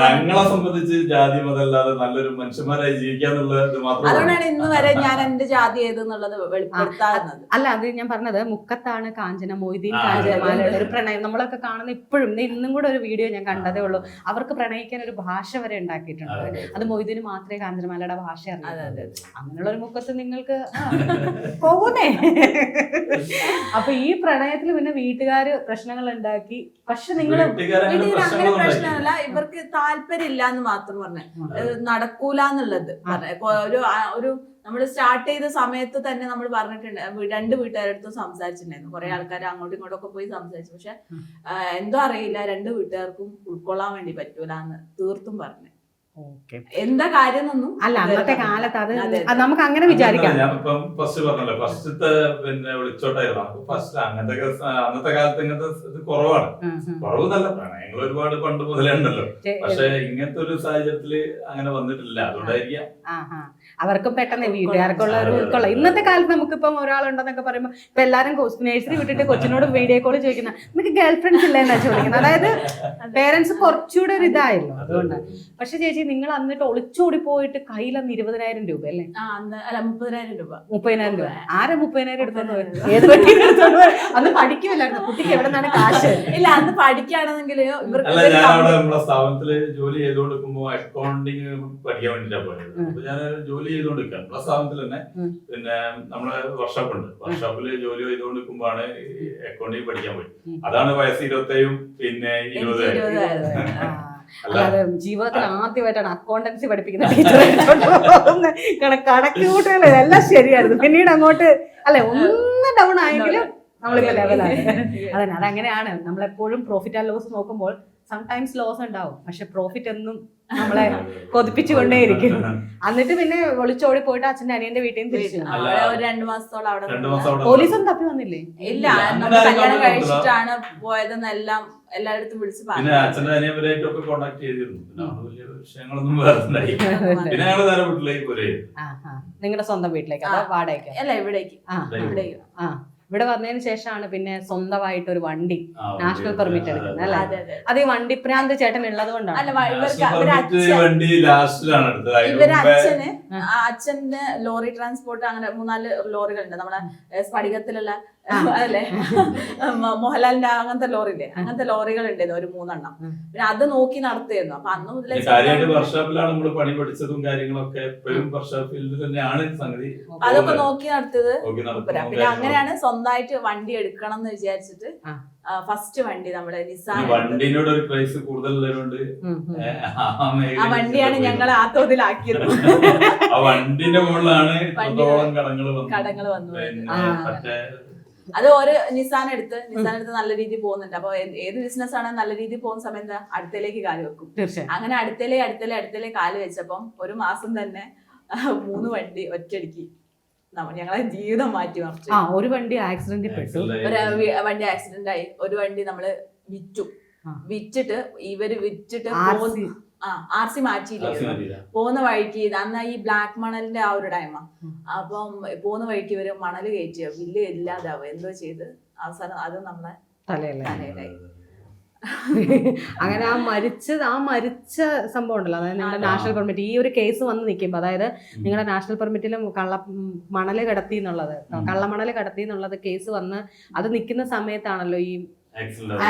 ഞങ്ങളെ സംബന്ധിച്ച് ജാതി മതമല്ലാതെ നല്ലൊരു മനുഷ്യന്മാരായി അതുകൊണ്ടാണ് ഇന്ന് വരെ ഞാൻ എന്റെ ജാതി ഏതെന്നുള്ളത് വെളിപ്പെടുത്താറുന്നത്. അല്ല അത് ഞാൻ പറഞ്ഞത് മുക്കത്താണ് കാഞ്ചന മൊയ്തീൻ കാഞ്ചന കാഞ്ചനമാലയുടെ ഒരു പ്രണയം. നമ്മളൊക്കെ കാണുന്ന ഇപ്പോഴും ഇന്നും കൂടെ ഒരു വീഡിയോ ഞാൻ കണ്ടതേ ഉള്ളൂ. അവർക്ക് പ്രണയിക്കാൻ ഒരു ഭാഷ വരെ ഉണ്ടാക്കിയിട്ടുണ്ട്. അത് മൊയ്തീന് മാത്രമേ കാഞ്ചനമാലയുടെ ഭാഷ അതെ അങ്ങനെയുള്ള ഒരു മുക്കത്ത് നിങ്ങൾക്ക് പോകുന്നേ. അപ്പൊ ഈ പ്രണയത്തിൽ പിന്നെ വീട്ടുകാര് പ്രശ്നങ്ങൾ ഉണ്ടാക്കി. പക്ഷെ നിങ്ങൾ അങ്ങനെ പ്രശ്നമല്ല. ഇവർക്ക് താല്പര്യം ഇല്ല എന്ന് മാത്രം പറഞ്ഞു. നടക്കൂല എന്നുള്ളത് ഒരു ഒരു നമ്മൾ സ്റ്റാർട്ട് ചെയ്ത സമയത്ത് തന്നെ നമ്മൾ പറഞ്ഞിട്ടുണ്ട്. രണ്ട് വീട്ടുകാരടുത്തും സംസാരിച്ചിട്ടുണ്ടായിരുന്നു. കുറെ ആൾക്കാർ അങ്ങോട്ടും ഇങ്ങോട്ടും ഒക്കെ പോയി സംസാരിച്ചു. പക്ഷെ എന്തോ അറിയില്ല. രണ്ട് വീട്ടുകാർക്കും ഉൾക്കൊള്ളാൻ വേണ്ടി പറ്റൂല എന്ന് തീർത്തും പറഞ്ഞു. എന്താ കാര്യം അല്ല അന്നത്തെ കാലത്ത് അത് നമുക്ക് അങ്ങനെ വിചാരിക്കാം. ഞാൻ ഇപ്പം ഫസ്റ്റ് പറഞ്ഞല്ലോ ഫസ്റ്റത്തെ പിന്നെ വിളിച്ചോട്ടായിരുന്നു. നമുക്ക് ഫസ്റ്റ് അങ്ങനത്തെ ഒക്കെ സ- അന്നത്തെ കാലത്ത് ഇങ്ങനത്തെ ഇത് കുറവാണ്. കുറവ് നല്ല പ്രണയങ്ങൾ ഒരുപാട് പണ്ട് മുതലേ ഉണ്ടല്ലോ. പക്ഷെ ഇങ്ങനത്തെ ഒരു സാഹചര്യത്തിൽ അങ്ങനെ വന്നിട്ടില്ല. അതുകൊണ്ടായിരിക്കാം. അവർക്കും പെട്ടെന്ന് വീട്ടുകാർക്കുള്ള ഒരു ഉൾക്കൊള്ള. ഇന്നത്തെ കാലത്ത് നമുക്കിപ്പം ഒരാളുണ്ടെന്നൊക്കെ പറയുമ്പോൾ ഇപ്പൊ എല്ലാരും നേഴ്സറി വിട്ടിട്ട് കൊച്ചിനോട് വീഡിയോ കോൾ ചോദിക്കുന്ന നിനക്ക് ഗേൾ ഫ്രണ്ട്സ് ഇല്ല എന്നാ ചോദിക്കുന്നത്? അതായത് പേരൻസ് കുറച്ചുകൂടെ ഒരു ഇതായല്ലോ അതുകൊണ്ട്. പക്ഷെ ചേച്ചി നിങ്ങൾ അന്നിട്ട് ഒളിച്ചോടി പോയിട്ട് കയ്യിൽ അന്ന് ഇരുപതിനായിരം രൂപ അല്ലേ? മുപ്പതിനായിരം രൂപ. മുപ്പതിനായിരം രൂപ. ആരാ മുപ്പതിനായിരം എടുത്തോണ്ട്? ഏത് അന്ന് പഠിക്കുമല്ലായിരുന്നു കുട്ടിക്ക് എവിടെ നിന്നാണ് കാശ്? ഇല്ല അന്ന് സ്ഥാപനത്തിൽ ജോലി ചെയ്തുകൊണ്ടിരിക്കുമ്പോ അക്കൗണ്ടിങ് പഠിക്കാൻ വേണ്ടിട്ടാ പോയത്. അപ്പൊ ഞാൻ ജോലി ചെയ്തുകൊണ്ടിരിക്കുക പ്ലസ് സ്ഥാപനത്തിൽ തന്നെ പിന്നെ നമ്മളെ വർക്ക്ഷോപ്പ് ഉണ്ട് വർക്ക്ഷോപ്പിൽ ജോലി ചെയ്തുകൊണ്ടിരിക്കുമ്പോഴാണ് അക്കൗണ്ടിങ് പഠിക്കാൻ പോയി. അതാണ് വയസ്സ് ഇരുപത്തേഴും പിന്നെ ഇരുപത്. അല്ലാതെ ജീവിതത്തിൽ ആദ്യമായിട്ടാണ് അക്കൗണ്ടൻസി പഠിപ്പിക്കുന്ന ടീച്ചർ കണക്ക് കൂട്ടുകൾ എല്ലാം ശരിയായിരുന്നു. പിന്നീട് അങ്ങോട്ട് അല്ലെ ഒന്ന് ഡൗൺ ആയെങ്കിലും നമ്മളിപ്പോ ലെവലാണ് അതന്നെ അതങ്ങനെയാണ്. നമ്മളെപ്പോഴും പ്രോഫിറ്റ് ആൻഡ് ലോസ് നോക്കുമ്പോൾ സംടൈംസ് ലോസ് ഉണ്ടാവും. പക്ഷെ പ്രോഫിറ്റ് എന്നും നമ്മളെ കൊതിപ്പിച്ചുകൊണ്ടേയിരിക്കും. എന്നിട്ട് പിന്നെ ഒളിച്ചോടി പോയിട്ട് അച്ഛന്റെ അനിയന്റെ വീട്ടിൽ നിന്ന് തിരിച്ചു. അവിടെ ഒരു രണ്ടു മാസത്തോളം അവിടെ പോലീസും പോലീസൊന്നും തപ്പി വന്നില്ലേ? ഇല്ല നമ്മൾ കല്യാണം കഴിച്ചിട്ടാണ് പോയതെന്നെല്ലാം എല്ലായിടത്തും വിളിച്ച് പറഞ്ഞു. അച്ഛന്റെ അനിയവരായിട്ടൊക്കെ കോണ്ടാക്ട് ചെയ്തിരുന്നു. പിന്നെ അവിടെ വലിയ വിഷയങ്ങളൊന്നും വേറുണ്ടായി പിന്നെ ഞങ്ങൾ നേരെ വീട്ടിലേക്ക് പോരേ നിങ്ങളുടെ സ്വന്തം വീട്ടിലേക്ക് വാടകയ്ക്ക്? അല്ല ഇവിടേക്ക്. ആ. ഇവിടേക്ക്. ആ. ഇവിടെ വന്നതിന് ശേഷമാണ് പിന്നെ സ്വന്തമായിട്ട് ഒരു വണ്ടി നാഷണൽ പെർമിറ്റ് അതെ, എടുക്കുന്നത് അല്ലെ? അതെ അതെ. അത് ഈ വണ്ടി പ്രാന്ത് ചേട്ടൻ ഉള്ളത് അല്ല കൊണ്ടാണ് ഇവർ അച്ഛന് അച്ഛന്റെ ലോറി ട്രാൻസ്പോർട്ട് അങ്ങനെ മൂന്നാൽ ലോറികളുണ്ട്. നമ്മളെ സ്ഫടികത്തിലുള്ള അല്ലേ? മോഹൻലാലിന്റെ അങ്ങനത്തെ ലോറിയില്ലേ? അങ്ങനത്തെ ലോറികൾ ഉണ്ടായിരുന്നു ഒരു മൂന്നെണ്ണം. പിന്നെ അത് നോക്കി നടത്തിയിരുന്നു. അപ്പൊ അന്ന് മുതലേ വർക്ക്ഷോപ്പിലാണ് നമ്മൾ പണി പഠിച്ചതും കാര്യങ്ങളൊക്കെ എപ്പോഴും വർക്ക്ഷോപ്പ് ഫീൽഡിൽ തന്നെയാണ് സംഗതി അതൊക്കെ നോക്കി നടത്തിയത് പിന്നെ അങ്ങനെയാണ് സ്വന്തമായിട്ട് വണ്ടി എടുക്കണം എന്ന് വിചാരിച്ചിട്ട് ഫസ്റ്റ് വണ്ടി നമ്മുടെ നിസാൻ വണ്ടിനോട് ഒരു പ്രൈസ് കൂടുതൽ. ആ വണ്ടിയാണ് ഞങ്ങൾ ആ തോതിലാക്കിയത് ആ വണ്ടിന്റെ മുകളിലാണ് കടങ്ങൾ വന്നു അത് ഒരു നിസാൻ എടുത്ത് നിസാൻ എടുത്ത് നല്ല രീതിയിൽ പോകുന്നുണ്ട്. അപ്പൊ ഏത് ബിസിനസ് ആണ് നല്ല രീതിയിൽ പോകുന്ന സമയത്ത് അടുത്തേലേക്ക് കാൽ വെക്കും. അങ്ങനെ അടുത്തേലേ അടുത്തേലേ അടുത്തേലേ കാൽ വെച്ചപ്പം ഒരു മാസം തന്നെ മൂന്ന് വണ്ടി ഒറ്റടിക്ക് ഞങ്ങളെ ജീവിതം മാറ്റി മറിച്ചു. ആ ഒരു വണ്ടി ആക്സിഡന്റിൽ പെട്ടു. ഒരു വണ്ടി ആക്സിഡന്റ് ആയി. ഒരു വണ്ടി നമ്മൾ വിറ്റു. വിറ്റിട്ട് ഇവർ വിറ്റിട്ട് ആർ സി ആ ആർ സി മാറ്റിയില്ലേ. പോകുന്ന വഴിക്ക് അന്ന് ഈ ബ്ലാക്ക് മണലിന്റെ ആ ഒരു ടൈമ അപ്പം പോകുന്ന വഴിക്ക് ഇവർ മണൽ കയറ്റിയോ? വില്ല് ഇല്ലാതാവും? എന്തോ ചെയ്ത് അവസാനം അത് നമ്മളെ തലയല്ലേ തലയിലായി. അങ്ങനെ ആ മരിച്ചത് ആ മരിച്ച സംഭവം ഉണ്ടല്ലോ. അതായത് നിങ്ങളുടെ നാഷണൽ പെർമിറ്റ് ഈ ഒരു കേസ് വന്ന് നിൽക്കുമ്പോൾ അതായത് നിങ്ങളുടെ നാഷണൽ പെർമിറ്റിലും കള്ള മണൽ മണൽ കടത്തി എന്നുള്ളത്. കള്ളമണൽ കടത്തി എന്നുള്ളത് കേസ് വന്ന് അത് നിൽക്കുന്ന സമയത്താണല്ലോ ഈ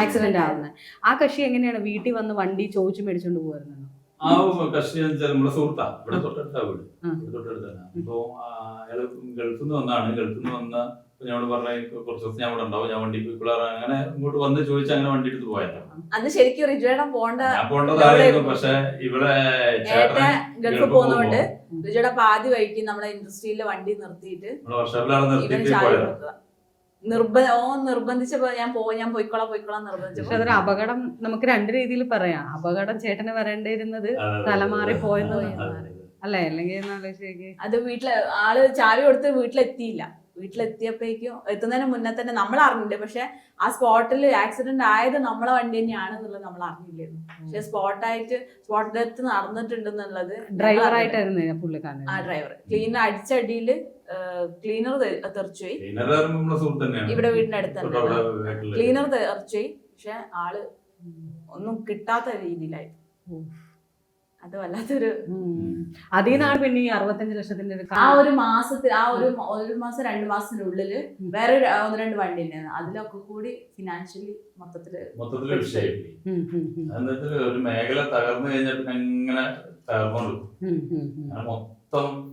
ആക്സിഡന്റ് ആവുന്നത്. ആ കക്ഷി എങ്ങനെയാണ് വീട്ടിൽ വന്ന് വണ്ടി ചോദിച്ചു മേടിച്ചോണ്ട് പോകുമായിരുന്നു ആ കക്ഷി വെച്ചാൽ നമ്മുടെ സുഹൃത്താ ഇവിടെ തൊട്ടടുത്താ വീട്. ഇവിടെ തൊട്ടടുത്താണ് അപ്പൊ അയാൾ അയാൾ ഗൾഫിൽ നിന്ന് വന്നാണ്. ഗൾഫിൽ നിന്ന് വന്ന ഞാനോട് ഞങ്ങൾ പറഞ്ഞ കുറച്ച് ദിവസം ഞാൻ ഇവിടെ ഉണ്ടാവും ഞാൻ വണ്ടി പോയിക്കൊള്ളാറ അങ്ങനെ ഇങ്ങോട്ട് വന്ന് ചോദിച്ച അങ്ങനെ വണ്ടി എടുത്ത് പോയതാണ് അന്ന് ശരിക്കും പോണ്ട പോണ്ടതായിരുന്നു? പക്ഷെ ഇവിടെ ഗൾഫ് പോകുന്നോണ്ട് ഉം. പാതി വഴിക്ക് നമ്മളെ ഇൻഡസ്ട്രിയിലെ വണ്ടി നിർത്തിയിട്ട് വർഷാപ്പിലാണ് നിർത്തിയിട്ട് പോയത്. നിർബന്ധ ഓ നിർബന്ധിച്ചപ്പോ ഞാൻ പോ ഞാൻ പോയിക്കോളാം പോയിക്കോളാം പക്ഷെ അതൊരു അപകടം നമുക്ക് രണ്ട് രീതിയിൽ പറയാം. അപകടം ചേട്ടന് വരേണ്ടിയിരുന്നത് തലമാറി പോയെന്ന്. അല്ലേ? അല്ലെങ്കിൽ അത് വീട്ടിൽ ആൾ ചാവി കൊടുത്ത് വീട്ടിലെത്തിയില്ല. വീട്ടിലെത്തിയപ്പോഴേക്കും എത്തുന്നതിന് മുന്നേ തന്നെ നമ്മൾ അറിഞ്ഞില്ല. പക്ഷെ ആ സ്പോട്ടിൽ ആക്സിഡന്റ് ആയത് നമ്മളെ വണ്ടി തന്നെയാണ് തന്നെയാണെന്നുള്ളത് നമ്മൾ അറിഞ്ഞില്ലായിരുന്നു. പക്ഷെ സ്പോട്ടായിട്ട് സ്പോട്ട് ഡെത്ത് നടന്നിട്ടുണ്ടെന്നുള്ളത് ഡ്രൈവർ ആയിട്ടായിരുന്നു പുള്ളിക്കാരൻ ആ ഡ്രൈവർ ക്ലീനർ അടിച്ചടിയിൽ ക്ലീനർ തെറിച്ചുപോയി. ഇവിടെ വീടിന്റെ അടുത്ത് ക്ലീനർ തെറിച്ചുപോയി. പക്ഷെ ആൾ ഒന്നും കിട്ടാത്ത രീതിയിലായി. അത് വല്ലാത്തൊരു അതിൽ നിന്നാണ് പിന്നെ ഈ അറുപത്തഞ്ച് ലക്ഷത്തിന്റെ ഒരു ആ ഒരു മാസത്തിൽ ആ ഒരു ഒരു മാസം രണ്ട് മാസത്തിനുള്ളിൽ വേറെ ഒരു- ഒന്ന് രണ്ട് വണ്ടി ഉണ്ടായിരുന്നു. അതിലൊക്കെ കൂടി ഫിനാൻഷ്യലി മൊത്തത്തിൽ മൊത്തത്തിൽ വിഷയമായി വെച്ചാൽ ഒരു മേഖല തകർന്നു കഴിഞ്ഞാൽ പിന്നെ അങ്ങനെ. അങ്ങനെ മൊത്തം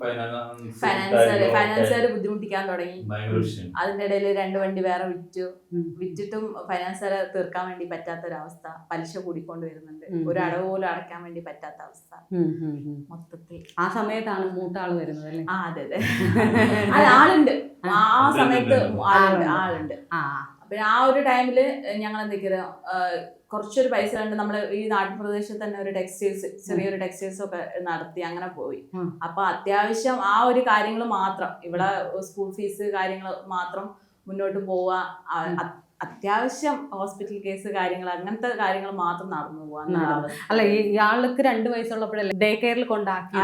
ഫൈനാൻസർ ഫൈനാൻസുകാർ ബുദ്ധിമുട്ടിക്കാൻ തുടങ്ങി. അതിന്റെ ഇടയിൽ രണ്ട് വണ്ടി വേറെ വിറ്റു. വിറ്റിട്ടും ഫൈനാൻസുകാരെ തീർക്കാൻ വേണ്ടി പറ്റാത്ത ഒരവസ്ഥ അവസ്ഥ പലിശ കൂടിക്കൊണ്ട് വരുന്നുണ്ട്. ഒരു അടവ് പോലും അടക്കാൻ വേണ്ടി പറ്റാത്ത അവസ്ഥ. മൊത്തത്തിൽ. ആ സമയത്താണ് മൂട്ടാൾ വരുന്നത് അല്ലേ? ആ അതെ അതെ. ആളുണ്ട്. ആ സമയത്ത് ആളുണ്ട്. ആളുണ്ട്. ആ. പിന്നെ ആ ഒരു ടൈമിൽ ഞങ്ങൾ എന്തൊക്കെയാ കുറച്ചൊരു പൈസ കണ്ട് നമ്മൾ ഈ നാട്ടുപ്രദേശത്ത് തന്നെ ഒരു ടെക്സ്റ്റൈൽസ് ചെറിയൊരു ടെക്സ്റ്റൈൽസ് ഒക്കെ നടത്തി അങ്ങനെ പോയി. അപ്പോൾ അപ്പൊ അത്യാവശ്യം ആ ഒരു കാര്യങ്ങൾ മാത്രം ഇവിടെ സ്കൂൾ ഫീസ് കാര്യങ്ങൾ മാത്രം മുന്നോട്ട് പോവുക. അത്യാവശ്യം ഹോസ്പിറ്റൽ കേസ് കാര്യങ്ങൾ അങ്ങനത്തെ കാര്യങ്ങൾ മാത്രം നടന്നു എന്നുള്ള അല്ല ഇയാൾക്ക് രണ്ട് വയസ്സുള്ളപ്പോഴല്ലേ ഡേ കെയറിൽ കൊണ്ടാക്കി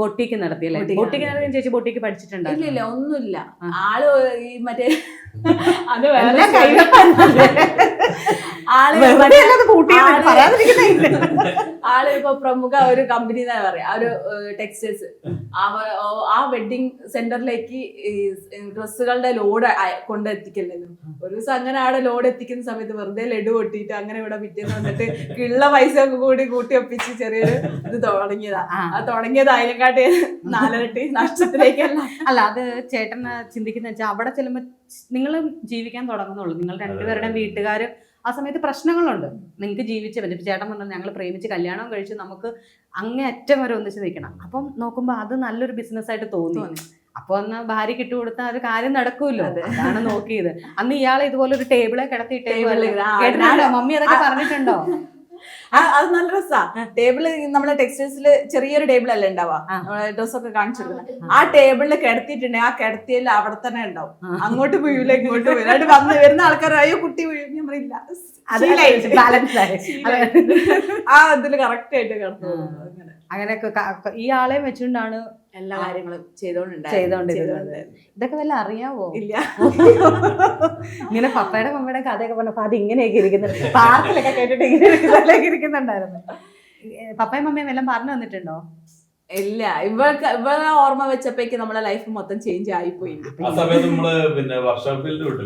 ബൊട്ടിക്ക് നടത്തി അല്ലേ ബൊട്ടിക്ക്. നടത്തി ചേച്ചി ബൊട്ടിക്ക് പഠിച്ചിട്ടുണ്ടോ ഇല്ല ഇല്ല ഒന്നുമില്ല ആൾ ഈ മറ്റേ അത് വേറെ എല്ലാം ആളുകൾ പറയാതിരിക്കുന്നില്ല. ആൾ ഇപ്പൊ പ്രമുഖ ഒരു കമ്പനി എന്നാ പറയാ. ആ ഒരു ടെക്സ്റ്റൈൽസ് ആ വെഡിങ് സെന്ററിലേക്ക് ഡ്രസ്സുകളുടെ ലോഡ് കൊണ്ടെത്തിക്കല്ലേ ഒരു ദിവസം അങ്ങനെ ആടെ ലോഡ് എത്തിക്കുന്ന സമയത്ത് വെറുതെ ലഡു പൊട്ടിയിട്ട് അങ്ങനെ ഇവിടെ പിറ്റേന്ന് വന്നിട്ട് ഉള്ള പൈസ ഒക്കെ കൂടി കൂട്ടി ഒപ്പിച്ച് ചെറിയൊരു ഇത് തുടങ്ങിയതാ. ആ. തുടങ്ങിയത് അതിനെക്കാട്ടി നാലരട്ടി നഷ്ടത്തിലേക്കല്ല. അല്ല അത് ചേട്ടന് ചിന്തിക്കുന്ന വെച്ചാൽ അവിടെ ചെല്ലുമ്പോൾ നിങ്ങൾ ജീവിക്കാൻ തുടങ്ങുന്നുള്ളൂ. നിങ്ങൾ രണ്ടുപേരുടെയും വീട്ടുകാർ ആ സമയത്ത് പ്രശ്നങ്ങളുണ്ട്. നിങ്ങൾക്ക് ജീവിച്ച് പറ്റും ഇപ്പൊ ചേട്ടൻ പറഞ്ഞു ഞങ്ങൾ പ്രേമിച്ച് കല്യാണം കഴിച്ച് നമുക്ക് അങ്ങേ അറ്റം വരെ ഒന്നിച്ച് നിൽക്കണം അപ്പം നോക്കുമ്പോൾ അത് നല്ലൊരു ബിസിനസ് ആയിട്ട് തോന്നി. അപ്പോൾ അപ്പൊ അന്ന് ഭാര്യ ഇട്ട് കൊടുത്താൽ ഒരു കാര്യം നടക്കുമല്ലോ അതാണ് നോക്കിയത്. അന്ന് ഇയാളെ ഇതുപോലെ ഒരു ടേബിളെ കിടത്തിയിട്ടേ മമ്മി അതൊക്കെ പറഞ്ഞിട്ടുണ്ടോ? അത് നല്ല രസാ. ടേബിൾ നമ്മളെ ടെക്സ്റ്റൈൽസിൽ ചെറിയൊരു ടേബിൾ അല്ലേ ഉണ്ടാവുക ഡ്രസ്സൊക്കെ കാണിച്ചു കൊടുക്കുന്നത് ആ ടേബിളിൽ കിടത്തിയിട്ടുണ്ടെങ്കിൽ ആ കിടത്തിയിൽ അവിടെ തന്നെ ഉണ്ടാവും. അങ്ങോട്ട് വീഴില്ല ഇങ്ങോട്ട് വീഴില്ല വന്ന് വരുന്ന ആൾക്കാർ അയ്യോ കുട്ടി വീഴും. ഞാൻ പറയില്ല ബാലൻസ് ആയി. ആ ഇതിൽ കറക്റ്റ് ആയിട്ട് കിടന്നു അങ്ങനെയൊക്കെ ഈ ആളെ വെച്ചുകൊണ്ടാണ് എല്ലാ കാര്യങ്ങളും. ചെയ്തോണ്ടിരുന്നത്. ഇതൊക്കെ വല്ല അറിയാവോ? ഇല്ല. ഇങ്ങനെ പപ്പയുടെ മമ്മയുടെ കഥയൊക്കെ പറഞ്ഞപ്പോ അത് ഇങ്ങനെയൊക്കെ ഇരിക്കുന്നുണ്ട്. പാർക്കിലൊക്കെ കേട്ടിട്ട് ഇങ്ങനെ ഇരിക്കുന്നതിലേക്ക് ഇരിക്കുന്നുണ്ടായിരുന്നു. പപ്പയും മമ്മയും എല്ലാം പറഞ്ഞു തന്നിട്ടുണ്ടോ? ഇല്ല. ഇവർക്ക് ഇവരെ ഓർമ്മ വെച്ചപ്പോഴേക്ക് നമ്മളെ ലൈഫ് മൊത്തം ചേഞ്ച് ആയിപ്പോയി. ആ സമയത്ത് നമ്മൾ പിന്നെ ഫീൽഡിൽ വർക്ക്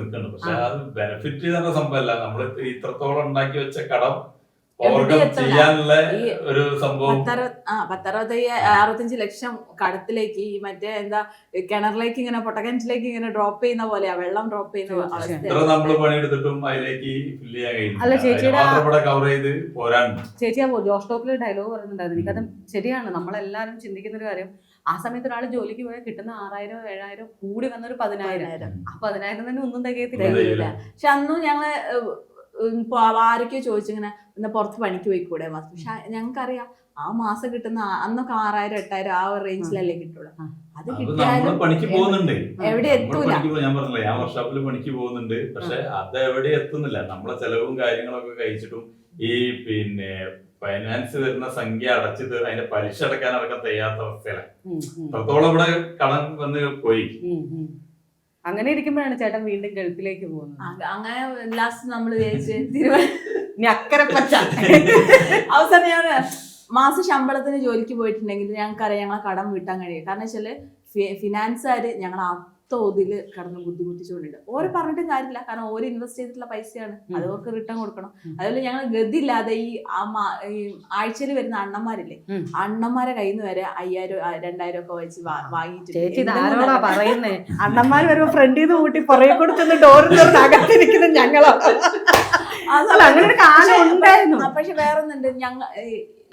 നിൽക്കണം. പക്ഷെ അത് ബെനിഫിറ്റ് തന്നെ സംഭവമല്ല. നമ്മൾ ഇത്രത്തോളം ഉണ്ടാക്കി വെച്ച കടം. ചെയ്യാനുള്ള ഒരു സംഭവം. അറുപത്തഞ്ച് ലക്ഷം കടത്തിലേക്ക് ഈ മറ്റേ എന്താ കിണറിലേക്ക് ഇങ്ങനെ പൊട്ടക്കിണറ്റിലേക്ക് ഇങ്ങനെ ഡ്രോപ്പ് ചെയ്യുന്ന പോലെയാ വെള്ളം ഡ്രോപ്പ് ചെയ്യുന്ന അവസ്ഥ നമ്മൾ പണിയെടുത്തിട്ടും അതിലേക്ക് ഫില്ല് ചെയ്യാൻ അല്ല, ചേച്ചിയുടെ കവർ ചെയ്ത് പോരാണ് ചേച്ചി ആ ജോഷ് ടോപ്പിൽ ഡയലോഗ് പറയുന്നുണ്ടായിരുന്നു എനിക്കത് ശരിയാണ്. നമ്മളെല്ലാരും ചിന്തിക്കുന്ന ഒരു കാര്യം. ആ സമയത്ത് ഒരാൾ ജോലിക്ക് പോയാൽ കിട്ടുന്ന ആറായിരം ഏഴായിരം കൂടി വന്ന ഒരു പതിനായിരം. ആ പതിനായിരം തന്നെ ഒന്നും തികയത്തില്ല. പക്ഷെ അന്നും ഞങ്ങൾ ആരൊക്കെയോ ചോദിച്ചിങ്ങനെ എന്നാ പുറത്ത് പണിക്ക് പോയിക്കൂടെ? മാസം പക്ഷെ ഞങ്ങൾക്കറിയാം ആ മാസം കിട്ടുന്ന അന്നൊക്കെ ആറായിരം എട്ടായിരം ആ ഒരു റേഞ്ചിലല്ലേ കിട്ടുള്ളൂ. അത് കിട്ടിയാലും പണിക്ക് പോകുന്നുണ്ട്. എവിടെ എത്തൂല. ഞാൻ പറഞ്ഞില്ല ഞാൻ വർഷാപ്പിൽ പണിക്ക് പോകുന്നുണ്ട്. പക്ഷെ അത് എവിടെ എത്തുന്നില്ല. നമ്മളെ ചെലവും കാര്യങ്ങളൊക്കെ കഴിച്ചിട്ടും ഈ പിന്നെ ഫൈനാൻസ് വരുന്ന സംഖ്യ അടച്ചിട്ട് അതിന്റെ പലിശ അടക്കാൻ അടക്കാൻ തയ്യാത്ത അവസ്ഥയിലാണ് അത്രത്തോളം ഇവിടെ കടം വന്ന് പോയി. അങ്ങനെ ഇരിക്കുമ്പോഴാണ് ചേട്ടൻ വീണ്ടും ഗൾഫിലേക്ക് പോകുന്നത്. അങ്ങനെ ലാസ്റ്റ് നമ്മൾ പച്ച അവസാനം ഞാൻ മാസ ശമ്പളത്തിന് ജോലിക്ക് പോയിട്ടുണ്ടെങ്കിൽ ഞങ്ങൾക്കറിയാം ഞങ്ങളെ കടം വീട്ടാൻ കഴിയും. കാരണം വെച്ചാൽ ഫിനാൻസുകാര് ഞങ്ങളെ തോതിൽ കടന്ന് ബുദ്ധിമുട്ടിച്ചുകൊണ്ടുണ്ട് ഓരോ പറഞ്ഞിട്ടും കാര്യമില്ല. കാരണം ഓരോ ഇൻവെസ്റ്റ് ചെയ്തിട്ടുള്ള പൈസയാണ്. അത് അവർക്ക് റിട്ടേൺ കൊടുക്കണം. അതുപോലെ ഞങ്ങൾ ഗതിയില്ലാതെ ഈ ആഴ്ചയിൽ വരുന്ന അണ്ണന്മാരില്ലേ? അണ്ണന്മാരെ കയ്യിൽ നിന്ന് വരെ അയ്യായിരം രണ്ടായിരം ഒക്കെ വെച്ച് വാങ്ങിയിട്ട് വാങ്ങിയിട്ടുണ്ട്. പറയുന്നേ? അണ്ണന്മാർ വരുമ്പോ ഫ്രണ്ടിൽ നിന്ന് കൂട്ടി പുറകെ ഡോറിൽ അങ്ങനെ ഒരു കാലം ഉണ്ടായിരുന്നു. പക്ഷെ വേറൊന്നുണ്ട്. ഞങ്ങൾ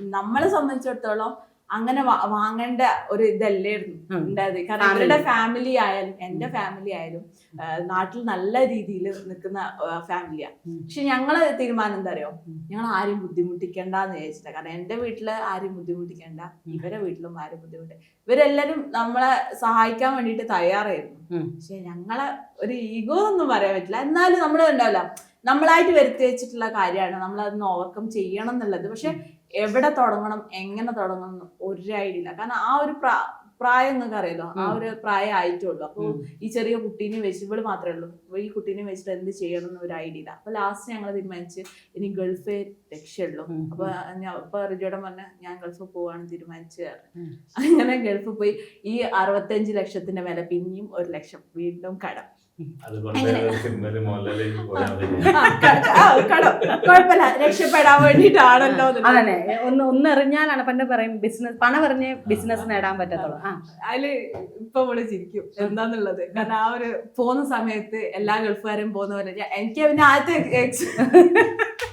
നമ്മളെ സംബന്ധിച്ചിടത്തോളം അങ്ങനെ വാങ്ങേണ്ട ഒരു ഇതല്ലായിരുന്നു. ഉണ്ടായത്. കാരണം അവരുടെ ഫാമിലി ആയാലും എന്റെ ഫാമിലി ആയാലും നാട്ടിൽ നല്ല രീതിയിൽ നിൽക്കുന്ന ഫാമിലിയാ ഉം. പക്ഷെ ഞങ്ങൾ തീരുമാനം എന്താ അറിയോ? ഞങ്ങൾ ആരും ബുദ്ധിമുട്ടിക്കേണ്ടെന്ന് വിചാരിച്ചില്ല കാരണം എന്റെ വീട്ടിൽ ആരും ബുദ്ധിമുട്ടിക്കേണ്ട. ഇവരെ വീട്ടിലും ആരും ബുദ്ധിമുട്ട്. ഇവരെല്ലാരും നമ്മളെ സഹായിക്കാൻ വേണ്ടിയിട്ട് തയ്യാറായിരുന്നു. പക്ഷെ ഞങ്ങളെ ഒരു ഈഗോ ഒന്നും പറയാൻ പറ്റില്ല. എന്നാലും നമ്മൾ ഉണ്ടാവില്ല നമ്മളായിട്ട് വരുത്തി വെച്ചിട്ടുള്ള കാര്യമാണ്. നമ്മൾ അതൊന്ന് ഓവർകം ചെയ്യണം എന്നുള്ളത്. പക്ഷെ എവിടെ തുടങ്ങണം എങ്ങനെ തുടങ്ങണം എന്ന് ഒരു ഐഡിയ ഇല്ല. കാരണം ആ ഒരു പ്രാ- പ്രായം നിങ്ങൾക്ക് അറിയാലോ ആ ഒരു പ്രായം ആയിട്ടുള്ളൂ. അപ്പൊ ഈ ചെറിയ കുട്ടീനെ വെച്ച് ഇവൾ മാത്രമേ ഉള്ളൂ. അപ്പൊ ഈ കുട്ടീനെ വെച്ചിട്ട് എന്ത് ചെയ്യണം എന്ന് ഒരു ഐഡിയ ഇല്ല. അപ്പൊ ലാസ്റ്റ് ഞങ്ങൾ തീരുമാനിച്ച് ഇനി ഗൾഫേ രക്ഷയുള്ളൂ. ഉം. അപ്പൊ ഞാൻ ഇപ്പൊ റിജോടെ പറഞ്ഞ ഞാൻ ഗൾഫ് പോവാണ് തീരുമാനിച്ചു അങ്ങനെ ഗൾഫ് പോയി ഈ അറുപത്തഞ്ച് ലക്ഷത്തിന്റെ വില പിന്നെയും ഒരു ലക്ഷം വീണ്ടും കടം. കുഴപ്പമില്ല. രക്ഷപ്പെടാൻ വേണ്ടിട്ടാണല്ലോ അതന്നെ ഒന്ന് ഒന്ന് എറിഞ്ഞാലാണ് പണ്ട് പറയും ബിസിനസ് പണം എറിഞ്ഞ് ബിസിനസ് നേടാൻ പറ്റത്തുള്ളൂ. ആ. അതിൽ ഇപ്പൊ ഇവിടെ ചിരിക്കും. എന്താന്നുള്ളത്? കാരണം ആ ഒരു പോകുന്ന സമയത്ത് എല്ലാ ഗൾഫുകാരും പോകുന്ന പോലെ ഞാൻ- എനിക്ക് പിന്നെ ആദ്യത്തെ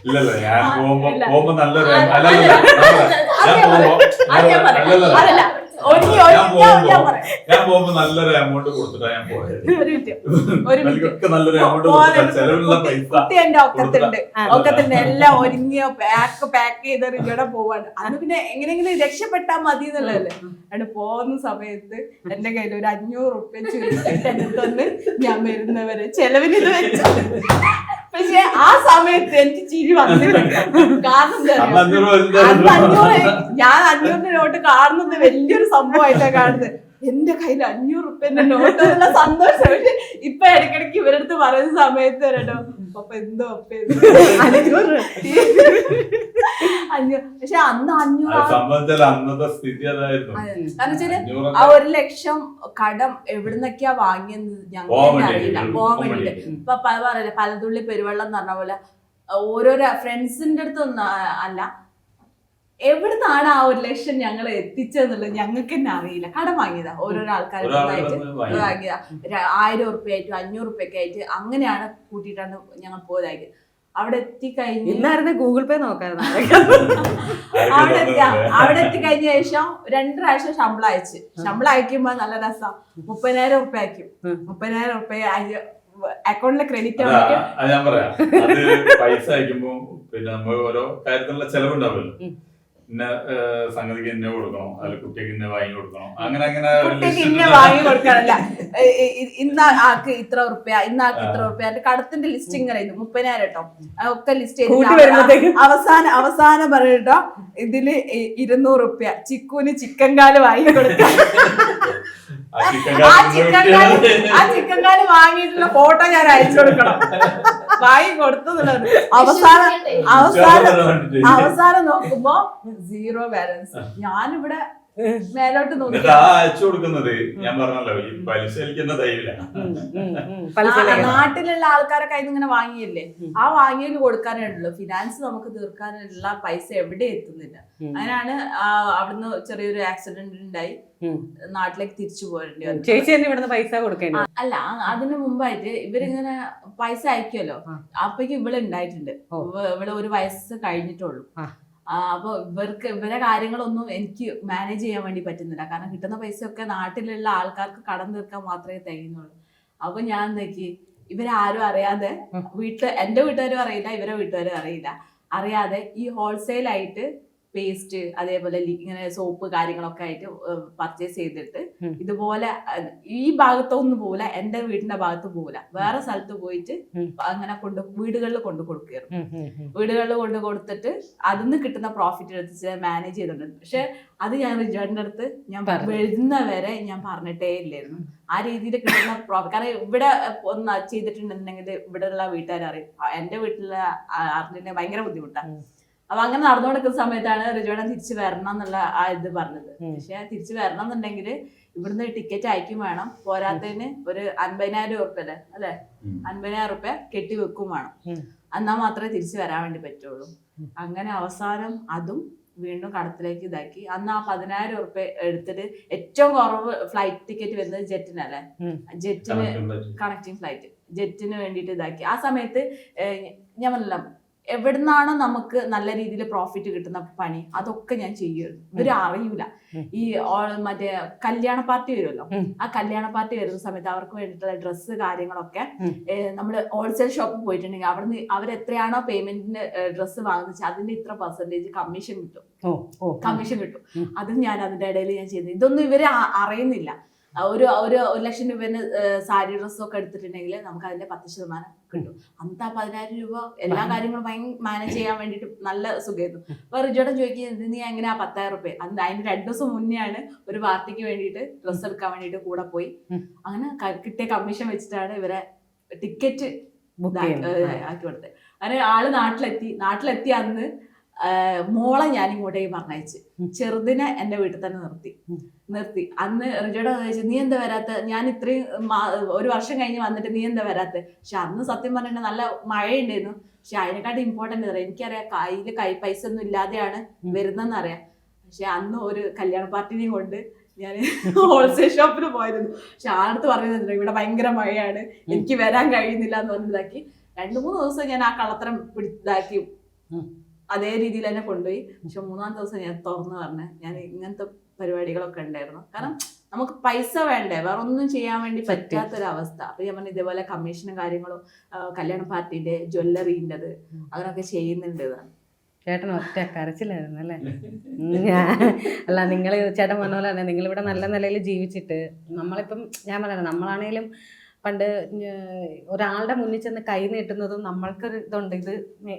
ഇല്ലല്ല ഞാൻ പോകുമ്പോ. പോകുമ്പോ നല്ലൊരു അതല്ല. ഞാൻ പോകുമ്പോ നല്ലൊരു എമൗണ്ട് കൊടുത്തിട്ടാ ഞാൻ പോയത്. ഒരു മിനിറ്റ് ഒരു മിനിറ്റ് നല്ലൊരു എമൗണ്ട് കൊടുത്തിട്ടാ പൈസ കുട്ടി എന്റെ ഒക്കത്തുണ്ട്. ആ. ഒക്കത്തുണ്ട്. എല്ലാം ഒരുങ്ങിയോ പാക്ക് പാക്ക് ചെയ്ത ഇവിടെ പോവാണ്. അന്ന് പിന്നെ എങ്ങനെയെങ്കിലും രക്ഷപ്പെട്ടാ മതി എന്നുള്ളതല്ലേ. അവിടെ പോകുന്ന സമയത്ത് എന്റെ കയ്യിൽ ഒരു അഞ്ഞൂറ് റുപ്യ ചുരുക്കിട്ട് എന്റെ തന്ന് ഞാൻ വരുന്നവരെ ചെലവിന് ഇത് വെച്ചു. പക്ഷെ ആ സമയത്ത് എനിക്ക് ചിരി വന്നിട്ടുണ്ട് കാരണം ഞാൻ? അഞ്ഞൂറ് നോട്ട് കാണുന്നത് വലിയൊരു സംഭവമായിട്ടാണ് കാണുന്നത്. എന്റെ കയ്യിൽ അഞ്ഞൂറ് റുപ്യന്റെ നോട്ട് എന്നുള്ള സന്തോഷം. പക്ഷെ ഇപ്പൊ ഇടയ്ക്കിടയ്ക്ക് ഇവരടുത്ത് പറയുന്ന സമയത്ത് വരട്ടോ അപ്പൊ എന്തോ അഞ്ഞൂറ്. അഞ്ഞൂറ്. പക്ഷെ അന്ന് അഞ്ഞൂറ് അന്നത്തെ സ്ഥിതി അതായിരുന്നു. കാരണം വെച്ചാൽ ആ ഒരു ലക്ഷം കടം എവിടുന്നൊക്കെയാ വാങ്ങിയെന്ന് ഞങ്ങൾ ഞങ്ങൾക്ക് അറിയില്ല. പോകാൻ വേണ്ടിട്ട് ഇപ്പൊ പല പറയില്ല പലതുള്ളി പെരുവെള്ളം എന്ന് പറഞ്ഞ പോലെ ഓരോരോ ഫ്രണ്ട്സിന്റെ അടുത്തൊന്നും അല്ല എവിടുന്നാണ് ആ ഒരു ലക്ഷം ഞങ്ങൾ എത്തിച്ചതെന്നുള്ളത് ഞങ്ങൾക്ക് തന്നെ അറിയില്ല. കടം വാങ്ങിയതാ ഓരോരോ ആൾക്കാരുടെ. വാങ്ങിയതാ. ആയിരം ഉറുപ്പ്യ ആയിട്ടും അഞ്ഞൂറ് ഉറുപ്പ്യൊക്കെ ആയിട്ട് അങ്ങനെയാണ് കൂട്ടിയിട്ടാണ് ഞങ്ങൾ പോയതായത്. അവിടെ എത്തിക്കഴിഞ്ഞ് ഇന്നായിരുന്നു ഗൂഗിൾ പേ നോക്കായിരുന്നു അവിടെ. അവിടെ എത്തിക്കഴിഞ്ഞ ശേഷം രണ്ട് പ്രാവശ്യം ശമ്പളം അയച്ച്. ശമ്പളം അയക്കുമ്പോ നല്ല രസം. മുപ്പതിനായിരം ഉറുപ്പ്യ അയക്കും. മുപ്പതിനായിരം ഉറുപ്പ്യ അക്കൗണ്ടിലെ ക്രെഡിറ്റ് ഞാൻ പറയാം. അത് പൈസ അയക്കുമ്പോ പിന്നെ നമ്മൾ ഓരോ കാര്യത്തിലുള്ള ചെലവുണ്ടാവുമല്ലോ. ഇന്ന സംഗതിക്ക് ഇന്ന കൊടുക്കണം. അതിൽ കുട്ടിക്ക് ഇന്ന വാങ്ങി കൊടുക്കണം. അങ്ങനെ അങ്ങനെ കുട്ടിക്ക് ഇന്ന വാങ്ങി കൊടുക്കണല്ല ഇന്ന ആൾക്ക് ഇത്ര ഉറുപ്പ്യ ഇന്ന ആൾക്ക് ഇത്ര ഉറുപ്പ്യ. എന്റെ കടത്തിന്റെ ലിസ്റ്റ് ഇങ്ങനെ മുപ്പതിനായിരം കേട്ടോ. ഒക്കെ ലിസ്റ്റ് അവസാന. അവസാനം അവസാനം പറയട്ടോ ഇതിൽ ഇരുന്നൂറ് ഉറുപ്പ്യ. ചിക്കുന് ചിക്കൻ കാൽ വാങ്ങി കൊടുക്കാൻ. ആ ചിക്കൻ കാൽ ആ ചിക്കൻ കാൽ വാങ്ങിയിട്ടുള്ള ഫോട്ടോ ഞാൻ അയച്ചു കൊടുക്കണം. വാങ്ങി കൊടുത്തു അവസാനം അവസാനം അവസാനം നോക്കുമ്പോ സീറോ ബാലൻസ് ഞാനിവിടെ മേലോട്ട് എന്നിട്ട് ആ അയച്ചു കൊടുക്കുന്നത് ഞാൻ പറഞ്ഞല്ലോ ഈ പലിശ അലിക്കുന്ന. നാട്ടിലുള്ള ആൾക്കാരെ കയ്യിൽ നിന്ന് ഇങ്ങനെ വാങ്ങിയില്ലേ? ആ വാങ്ങിയതിൽ കൊടുക്കാനായിട്ടുള്ളൂ ഫിനാൻസ് നമുക്ക് തീർക്കാനുള്ള പൈസ എവിടെ എത്തുന്നില്ല. അതിനാണ് അവിടുന്ന് ചെറിയൊരു ആക്സിഡന്റ് ഉണ്ടായി. നാട്ടിലേക്ക് തിരിച്ചു പോരേണ്ടി വന്നു. ചേച്ചി തന്നെ ഇവിടുന്ന് പൈസ കൊടുക്കേണ്ടി. അല്ല അതിന് മുമ്പായിട്ട് ഇവരിങ്ങനെ പൈസ അയക്കുമല്ലോ അപ്പഴേക്കും അപ്പേക്ക് ഇവൾ ഉണ്ടായിട്ടുണ്ട് ഇവിടെ ഒരു വയസ്സ് കഴിഞ്ഞിട്ടുള്ളൂ. ആ. ആ, അപ്പൊ ഇവർക്ക് ഇവരെ കാര്യങ്ങളൊന്നും എനിക്ക് മാനേജ് ചെയ്യാൻ വേണ്ടി പറ്റുന്നില്ല. കാരണം കിട്ടുന്ന പൈസയൊക്കെ നാട്ടിലുള്ള ആൾക്കാർക്ക് കടം തീർക്കാൻ മാത്രമേ തികയുന്നുള്ളൂ. അപ്പൊ ഞാൻ എന്താക്കി ഇവരാരും അറിയാതെ വീട്ടിൽ എന്റെ വീട്ടുകാരും അറിയില്ല ഇവരെ വീട്ടുകാരും അറിയില്ല. അറിയാതെ ഈ ഹോൾസെയിൽ ആയിട്ട് പേസ്റ്റ് അതേപോലെ ഇങ്ങനെ സോപ്പ് കാര്യങ്ങളൊക്കെ ആയിട്ട് പർച്ചേസ് ചെയ്തിട്ട്. ഇതുപോലെ ഈ ഭാഗത്തൊന്നും പോകില്ല എന്റെ വീടിന്റെ ഭാഗത്ത് പോകില്ല വേറെ സ്ഥലത്ത് പോയിട്ട്. അങ്ങനെ കൊണ്ട് വീടുകളിൽ കൊണ്ട് കൊടുക്കുകയായിരുന്നു ഉം. വീടുകളിൽ കൊണ്ട് കൊടുത്തിട്ട് അതിന്ന് കിട്ടുന്ന പ്രോഫിറ്റ് എടുത്ത് മാനേജ് ചെയ്തിട്ടുണ്ട് പക്ഷെ അത് ഞാൻ റിജോർട്ടിന്റെ അടുത്ത് ഞാൻ. വരുന്ന വരെ ഞാൻ പറഞ്ഞിട്ടേ ഇല്ലായിരുന്നു ആ രീതിയിൽ കിട്ടുന്ന പ്രോഫിറ്റ് കാരണം ഇവിടെ ഒന്ന് ചെയ്തിട്ടുണ്ടെന്നുണ്ടെങ്കിൽ ഇവിടെ ഉള്ള വീട്ടുകാർ അറിയും ആ, എന്റെ വീട്ടിലെ അറിഞ്ഞിട്ട് ഭയങ്കര ബുദ്ധിമുട്ടാണ്. അപ്പൊ അങ്ങനെ നടന്നു കൊടുക്കുന്ന സമയത്താണ് റിജോർട്ടൻ തിരിച്ചു വരണം എന്നുള്ള ആ ഇത് പറഞ്ഞത്. പക്ഷെ തിരിച്ചു വരണം എന്നുണ്ടെങ്കിൽ ഇവിടുന്ന് ടിക്കറ്റ് അയക്കും വേണം. പോരാത്തതിന് ഒരു അൻപതിനായിരം ഉറുപ്പ അല്ലേ? അല്ലെ. അൻപതിനായിരം ഉറുപ്പ കെട്ടി വെക്കും വേണം. എന്നാ എന്നാൽ മാത്രമേ തിരിച്ചു വരാൻ വേണ്ടി പറ്റുള്ളൂ. അങ്ങനെ അവസാനം അതും വീണ്ടും കടത്തിലേക്ക് ഇതാക്കി. അന്ന് ആ പതിനായിരം ഉറുപ്പ എടുത്തിട്ട് ഏറ്റവും കുറവ് ഫ്ലൈറ്റ് ടിക്കറ്റ് വരുന്നത് ജെറ്റിനല്ലേ. ജെറ്റിന് കണക്റ്റിംഗ് ഫ്ലൈറ്റ് ജെറ്റിന് വേണ്ടിയിട്ട് ഇതാക്കി. ആ സമയത്ത് ഞാൻ പറഞ്ഞില്ല എവിടുന്നാണോ നമുക്ക് നല്ല രീതിയിൽ പ്രോഫിറ്റ് കിട്ടുന്ന പണി അതൊക്കെ ഞാൻ ചെയ്യുമായിരുന്നു ഇവർ അറിയൂല. ഈ മറ്റേ കല്യാണ പാർട്ടി വരുമല്ലോ ആ കല്യാണ പാർട്ടി വരുന്ന സമയത്ത് അവർക്ക് വേണ്ടിയിട്ടുള്ള ഡ്രസ്സ് കാര്യങ്ങളൊക്കെ. നമ്മൾ ഹോൾസെയിൽ ഷോപ്പിൽ പോയിട്ടുണ്ടെങ്കിൽ അവിടുന്ന് അവർ എത്രയാണോ പേയ്മെന്റിന് ഡ്രസ്സ് വാങ്ങുന്നത് അതിന്റെ ഇത്ര പെർസെന്റേജ് കമ്മീഷൻ കിട്ടും. കമ്മീഷൻ കിട്ടും. അതും ഞാൻ അതിന്റെ ഇടയിൽ ഞാൻ ചെയ്യുന്നത്. ഇതൊന്നും ഇവർ അറിയുന്നില്ല. ഒരു ഒരു ഒരു ലക്ഷം രൂപേന്റെ സാരി ഒക്കെ എടുത്തിട്ടുണ്ടെങ്കിൽ നമുക്ക് അതിന്റെ പത്ത് ശതമാനം കിട്ടും. അന്നത്തെ ആ പതിനായിരം രൂപ എല്ലാ കാര്യങ്ങളും ഭയങ്കര മാനേജ് ചെയ്യാൻ വേണ്ടിട്ട് നല്ല സുഖമായിരുന്നു. അപ്പൊ റിജോട്ടൻ ചോദിക്കുന്നത് നീ എങ്ങനെ ആ പത്തായിരം റുപ്യ? അന്ന് അതിന് രണ്ടു ദിവസം മുന്നെയാണ് ഒരു പാർട്ടിക്ക് വേണ്ടിയിട്ട് ഡ്രസ്സ് എടുക്കാൻ വേണ്ടിയിട്ട് കൂടെ പോയി. അങ്ങനെ കിട്ടിയ കമ്മീഷൻ വെച്ചിട്ടാണ് ഇവരെ ടിക്കറ്റ് ആക്കി കൊടുത്തത്. അങ്ങനെ ആൾ നാട്ടിലെത്തി. നാട്ടിലെത്തി അന്ന് മോളെ ഞാൻ ഇങ്ങോട്ടേക്ക് പറഞ്ഞയച്ച്. ചെറുതിനെ എന്റെ വീട്ടിൽ തന്നെ നിർത്തി. നിർത്തി. അന്ന് റിജോടെ ചോദിച്ചു നീ എന്താ വരാത്ത? ഞാൻ ഇത്രയും ഒരു വർഷം കഴിഞ്ഞ് വന്നിട്ട് നീ എന്താ വരാത്ത? പക്ഷെ അന്ന് സത്യം പറഞ്ഞിട്ട് നല്ല മഴയുണ്ടായിരുന്നു. പക്ഷെ അതിനെക്കാട്ടും ഇമ്പോർട്ടന്റ് അറിയാം എനിക്കറിയാം കയ്യിൽ കൈ പൈസ ഒന്നും ഇല്ലാതെയാണ്. വരുന്നതെന്ന് അറിയാം പക്ഷെ അന്ന് ഒരു കല്യാണ പാർട്ടിനെയും കൊണ്ട് ഞാൻ ഹോൾസെയിൽ ഷോപ്പിൽ പോയിരുന്നു. പക്ഷെ ആടുത്ത് പറയുന്നുണ്ട് ഇവിടെ ഭയങ്കര മഴയാണ്. എനിക്ക് വരാൻ കഴിയുന്നില്ല എന്ന് പറഞ്ഞിതാക്കി. രണ്ടു മൂന്ന് ദിവസം ഞാൻ ആ കള്ളത്തരം പിടിച്ചാക്കി ഉം. അതേ രീതിയിൽ തന്നെ കൊണ്ടുപോയി. പക്ഷെ മൂന്നാം ദിവസം ഞാൻ തുറന്നു പറഞ്ഞു ഞാൻ ഇങ്ങനത്തെ പരിപാടികളൊക്കെ ഉണ്ടായിരുന്നു. കാരണം നമുക്ക് പൈസ വേണ്ടേ? വേറെ ഒന്നും ചെയ്യാൻ വേണ്ടി പറ്റാത്തൊരവസ്ഥ. അപ്പൊ ഞാൻ പറഞ്ഞു ഇതേപോലെ കമ്മീഷനും കാര്യങ്ങളും കല്യാണ പാർട്ടിന്റെ ജ്വല്ലറിന്റെത് അങ്ങനെയൊക്കെ ചെയ്യുന്നുണ്ട്. ചേട്ടൻ ഒറ്റ കരച്ചിലായിരുന്നു അല്ലേ? ഞാൻ അല്ല നിങ്ങൾ ചേട്ടൻ പറഞ്ഞ പോലെ തന്നെ നിങ്ങളിവിടെ നല്ല നിലയിൽ ജീവിച്ചിട്ട് നമ്മളിപ്പം ഞാൻ പറയാം നമ്മളാണേലും പണ്ട് ഒരാളുടെ മുന്നിൽ ചെന്ന് കൈ നീട്ടുന്നതും നമ്മൾക്കൊരു ഇതുണ്ട്. ഇത്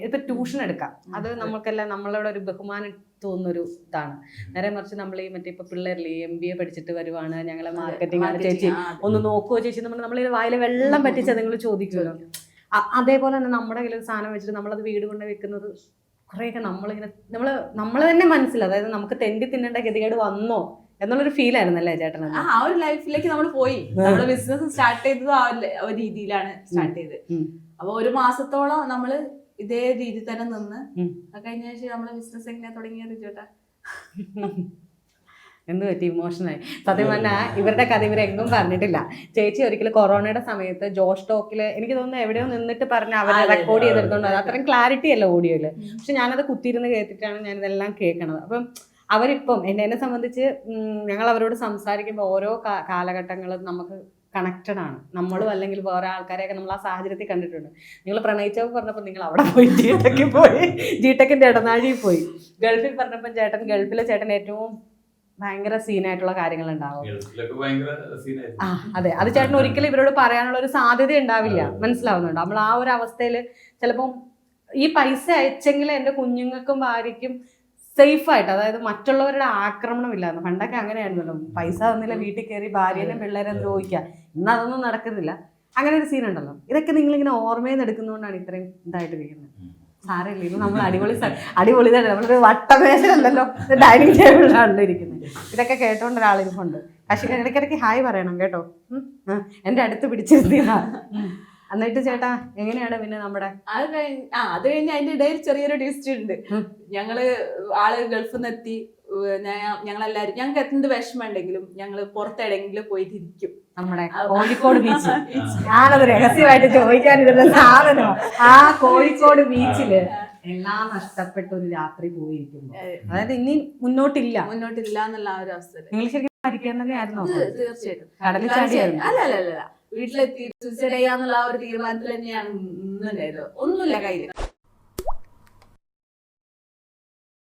ഇപ്പൊ ട്യൂഷൻ എടുക്കാം. അത് നമ്മൾക്കെല്ലാം നമ്മളോട് ഒരു ബഹുമാനം തോന്നുന്നൊരു ഇതാണ്. നേരെ മറിച്ച് നമ്മൾ ഈ മറ്റേ ഇപ്പൊ പിള്ളേരില്ലേ എം ബി എ പഠിച്ചിട്ട് വരുവാണ് ഞങ്ങളെ മാർക്കറ്റിംഗ് ആണ് ചേച്ചി. ഒന്ന് നോക്കുവോ ചേച്ചി? നമ്മൾ നമ്മൾ വായിലെ വെള്ളം പറ്റിച്ച നിങ്ങൾ ചോദിക്കുമല്ലോ അതേപോലെ തന്നെ നമ്മുടെ കയ്യിൽ ഒരു സാധനം വെച്ചിട്ട് നമ്മളത് വീട് കൊണ്ട് വെക്കുന്നത് കുറേയൊക്കെ നമ്മളിങ്ങനെ നമ്മൾ നമ്മൾ തന്നെ മനസ്സിലാവും അതായത് നമുക്ക് തെണ്ടി തിന്നേണ്ട ഗതികേട് വന്നോ? എന്നുള്ളൊരു ഫീൽ ആയിരുന്നു അല്ലേ ചേട്ടൻ ആ ഒരു ലൈഫിലേക്ക് നമ്മൾ പോയി. നമ്മുടെ ബിസിനസ് സ്റ്റാർട്ട് ചെയ്തത് ആ ഒരു രീതിയിലാണ് സ്റ്റാർട്ട് ചെയ്തത്. അപ്പൊ ഒരു മാസത്തോളം നമ്മൾ ഇതേ രീതി തന്നെ നിന്ന്. കഴിഞ്ഞ ശേഷം നമ്മളെ ബിസിനസ് എങ്ങനെയാ തുടങ്ങിയത് ചേട്ടാ? എന്ത് പറ്റി? ഇമോഷണായി സത്യം പറഞ്ഞാൽ ഇവരുടെ കഥ ഇവരെങ്ങും പറഞ്ഞിട്ടില്ല. ചേച്ചി ഒരിക്കലും കൊറോണയുടെ സമയത്ത് ജോഷ് ടോക്കിൽ എനിക്ക് തോന്നുന്നു എവിടെയോ നിന്നിട്ട് പറഞ്ഞ അവരെ റെക്കോർഡ്. ചെയ്തെടുത്തോണ്ട് അത്രയും ക്ലാരിറ്റി അല്ല ഓഡിയോയിൽ പക്ഷെ ഞാനത് കുത്തിയിരുന്ന് കേട്ടിട്ടാണ് ഞാനിതെല്ലാം കേൾക്കണത്. അപ്പം അവരിപ്പം എന്നെ എന്നെ സംബന്ധിച്ച് ഞങ്ങൾ അവരോട് സംസാരിക്കുമ്പോൾ ഓരോ കാലഘട്ടങ്ങളും നമുക്ക് കണക്റ്റഡ് ആണ്. നമ്മളും അല്ലെങ്കിൽ വേറെ ആൾക്കാരെയൊക്കെ നമ്മൾ ആ സാഹചര്യത്തിൽ കണ്ടിട്ടുണ്ട്. നിങ്ങൾ പ്രണയിച്ചപ്പോൾ പറഞ്ഞപ്പോൾ നിങ്ങൾ അവിടെ പോയി ജീട്ടയ്ക്ക് പോയി. ജിടെക്കിന്റെ ഇടനാഴിയിൽ പോയി. ഗൾഫിൽ പറഞ്ഞപ്പോൾ ചേട്ടൻ ഗൾഫിലെ ചേട്ടൻ ഏറ്റവും ഭയങ്കര സീനായിട്ടുള്ള കാര്യങ്ങൾ ഉണ്ടാവും. ആ അതെ. അത് ചേട്ടൻ ഒരിക്കലും ഇവരോട് പറയാനുള്ള ഒരു സാധ്യത ഉണ്ടാവില്ല. മനസ്സിലാവുന്നുണ്ട്? നമ്മൾ ആ ഒരു അവസ്ഥയിൽ ചിലപ്പം ഈ പൈസ അയച്ചെങ്കിൽ എന്റെ കുഞ്ഞുങ്ങൾക്കും ഭാര്യയ്ക്കും സേഫ് ആയിട്ട് അതായത് മറ്റുള്ളവരുടെ ആക്രമണം ഇല്ലായിരുന്നു പണ്ടൊക്കെ അങ്ങനെയായിരുന്നല്ലോ. പൈസ തന്നില്ല വീട്ടിൽ കയറി ഭാര്യനെ പിള്ളേരെ ദ്രോഹിക്കുക. ഇന്ന് അതൊന്നും നടക്കുന്നില്ല. അങ്ങനെ ഒരു സീൻ ഉണ്ടല്ലോ. ഇതൊക്കെ നിങ്ങളിങ്ങനെ ഓർമ്മയിൽ നിന്ന് എടുക്കുന്നതുകൊണ്ടാണ് ഇത്രയും ഇതായിട്ടിരിക്കുന്നത് സാരമില്ല ഇത് നമ്മൾ അടിപൊളി അടിപൊളി തന്നെ നമ്മളൊരു വട്ടമേശയല്ലല്ലോ. ഡൈനിങ് ടേബിളിലാണ് ഇരിക്കുന്നത്. ഇതൊക്കെ കേട്ടോണ്ട് ഒരാളിരിപ്പുണ്ട് പക്ഷേ ഇടയ്ക്കിടയ്ക്ക് ഹായ് പറയണം കേട്ടോ. എന്റെ അടുത്ത് പിടിച്ചിരുത്തിയതാ. ഉം. എന്നിട്ട് ചേട്ടാ എങ്ങനെയാണ് പിന്നെ നമ്മുടെ? അത് കഴിഞ്ഞ് ആ അത് കഴിഞ്ഞ് അതിന്റെ ഇടയിൽ ചെറിയൊരു ട്വിസ്റ്റ് ഉണ്ട്. ഞങ്ങൾ ആൾ ഗൾഫിൽ നിന്ന് എത്തി. ഞങ്ങളെല്ലാരും ഞങ്ങൾക്ക് എന്ത് വിഷമം ഉണ്ടെങ്കിലും ഞങ്ങൾ പുറത്തെവിടെയെങ്കിലും പോയിട്ട് ഇരിക്കും നമ്മുടെ കോഴിക്കോട് ബീച്ച് ഞാനത് രഹസ്യമായിട്ട് ചോദിക്കാനിരുന്ന സാധനം. ആ കോഴിക്കോട് ബീച്ചിൽ എല്ലാം നഷ്ടപ്പെട്ട ഒരു രാത്രി പോയിരിക്കുന്നു. അതായത് ഇനി മുന്നോട്ടില്ല. മുന്നോട്ടില്ല എന്നുള്ള ആ ഒരു അവസ്ഥ നിങ്ങൾ ശരിക്കും മരിക്കാൻ തന്നെ ആയിരുന്നു തീർച്ചയായിട്ടും. കടലിൽ ചാടിയായിരുന്നു. അല്ല അല്ല അല്ല. വീട്ടിലെത്തി സൂസൈഡ് ചെയ്യാന്നുള്ള ആ ഒരു തീരുമാനത്തിൽ തന്നെയാണ് നിന്നുണ്ടായത് ഒന്നുമില്ല കയ്യിൽ.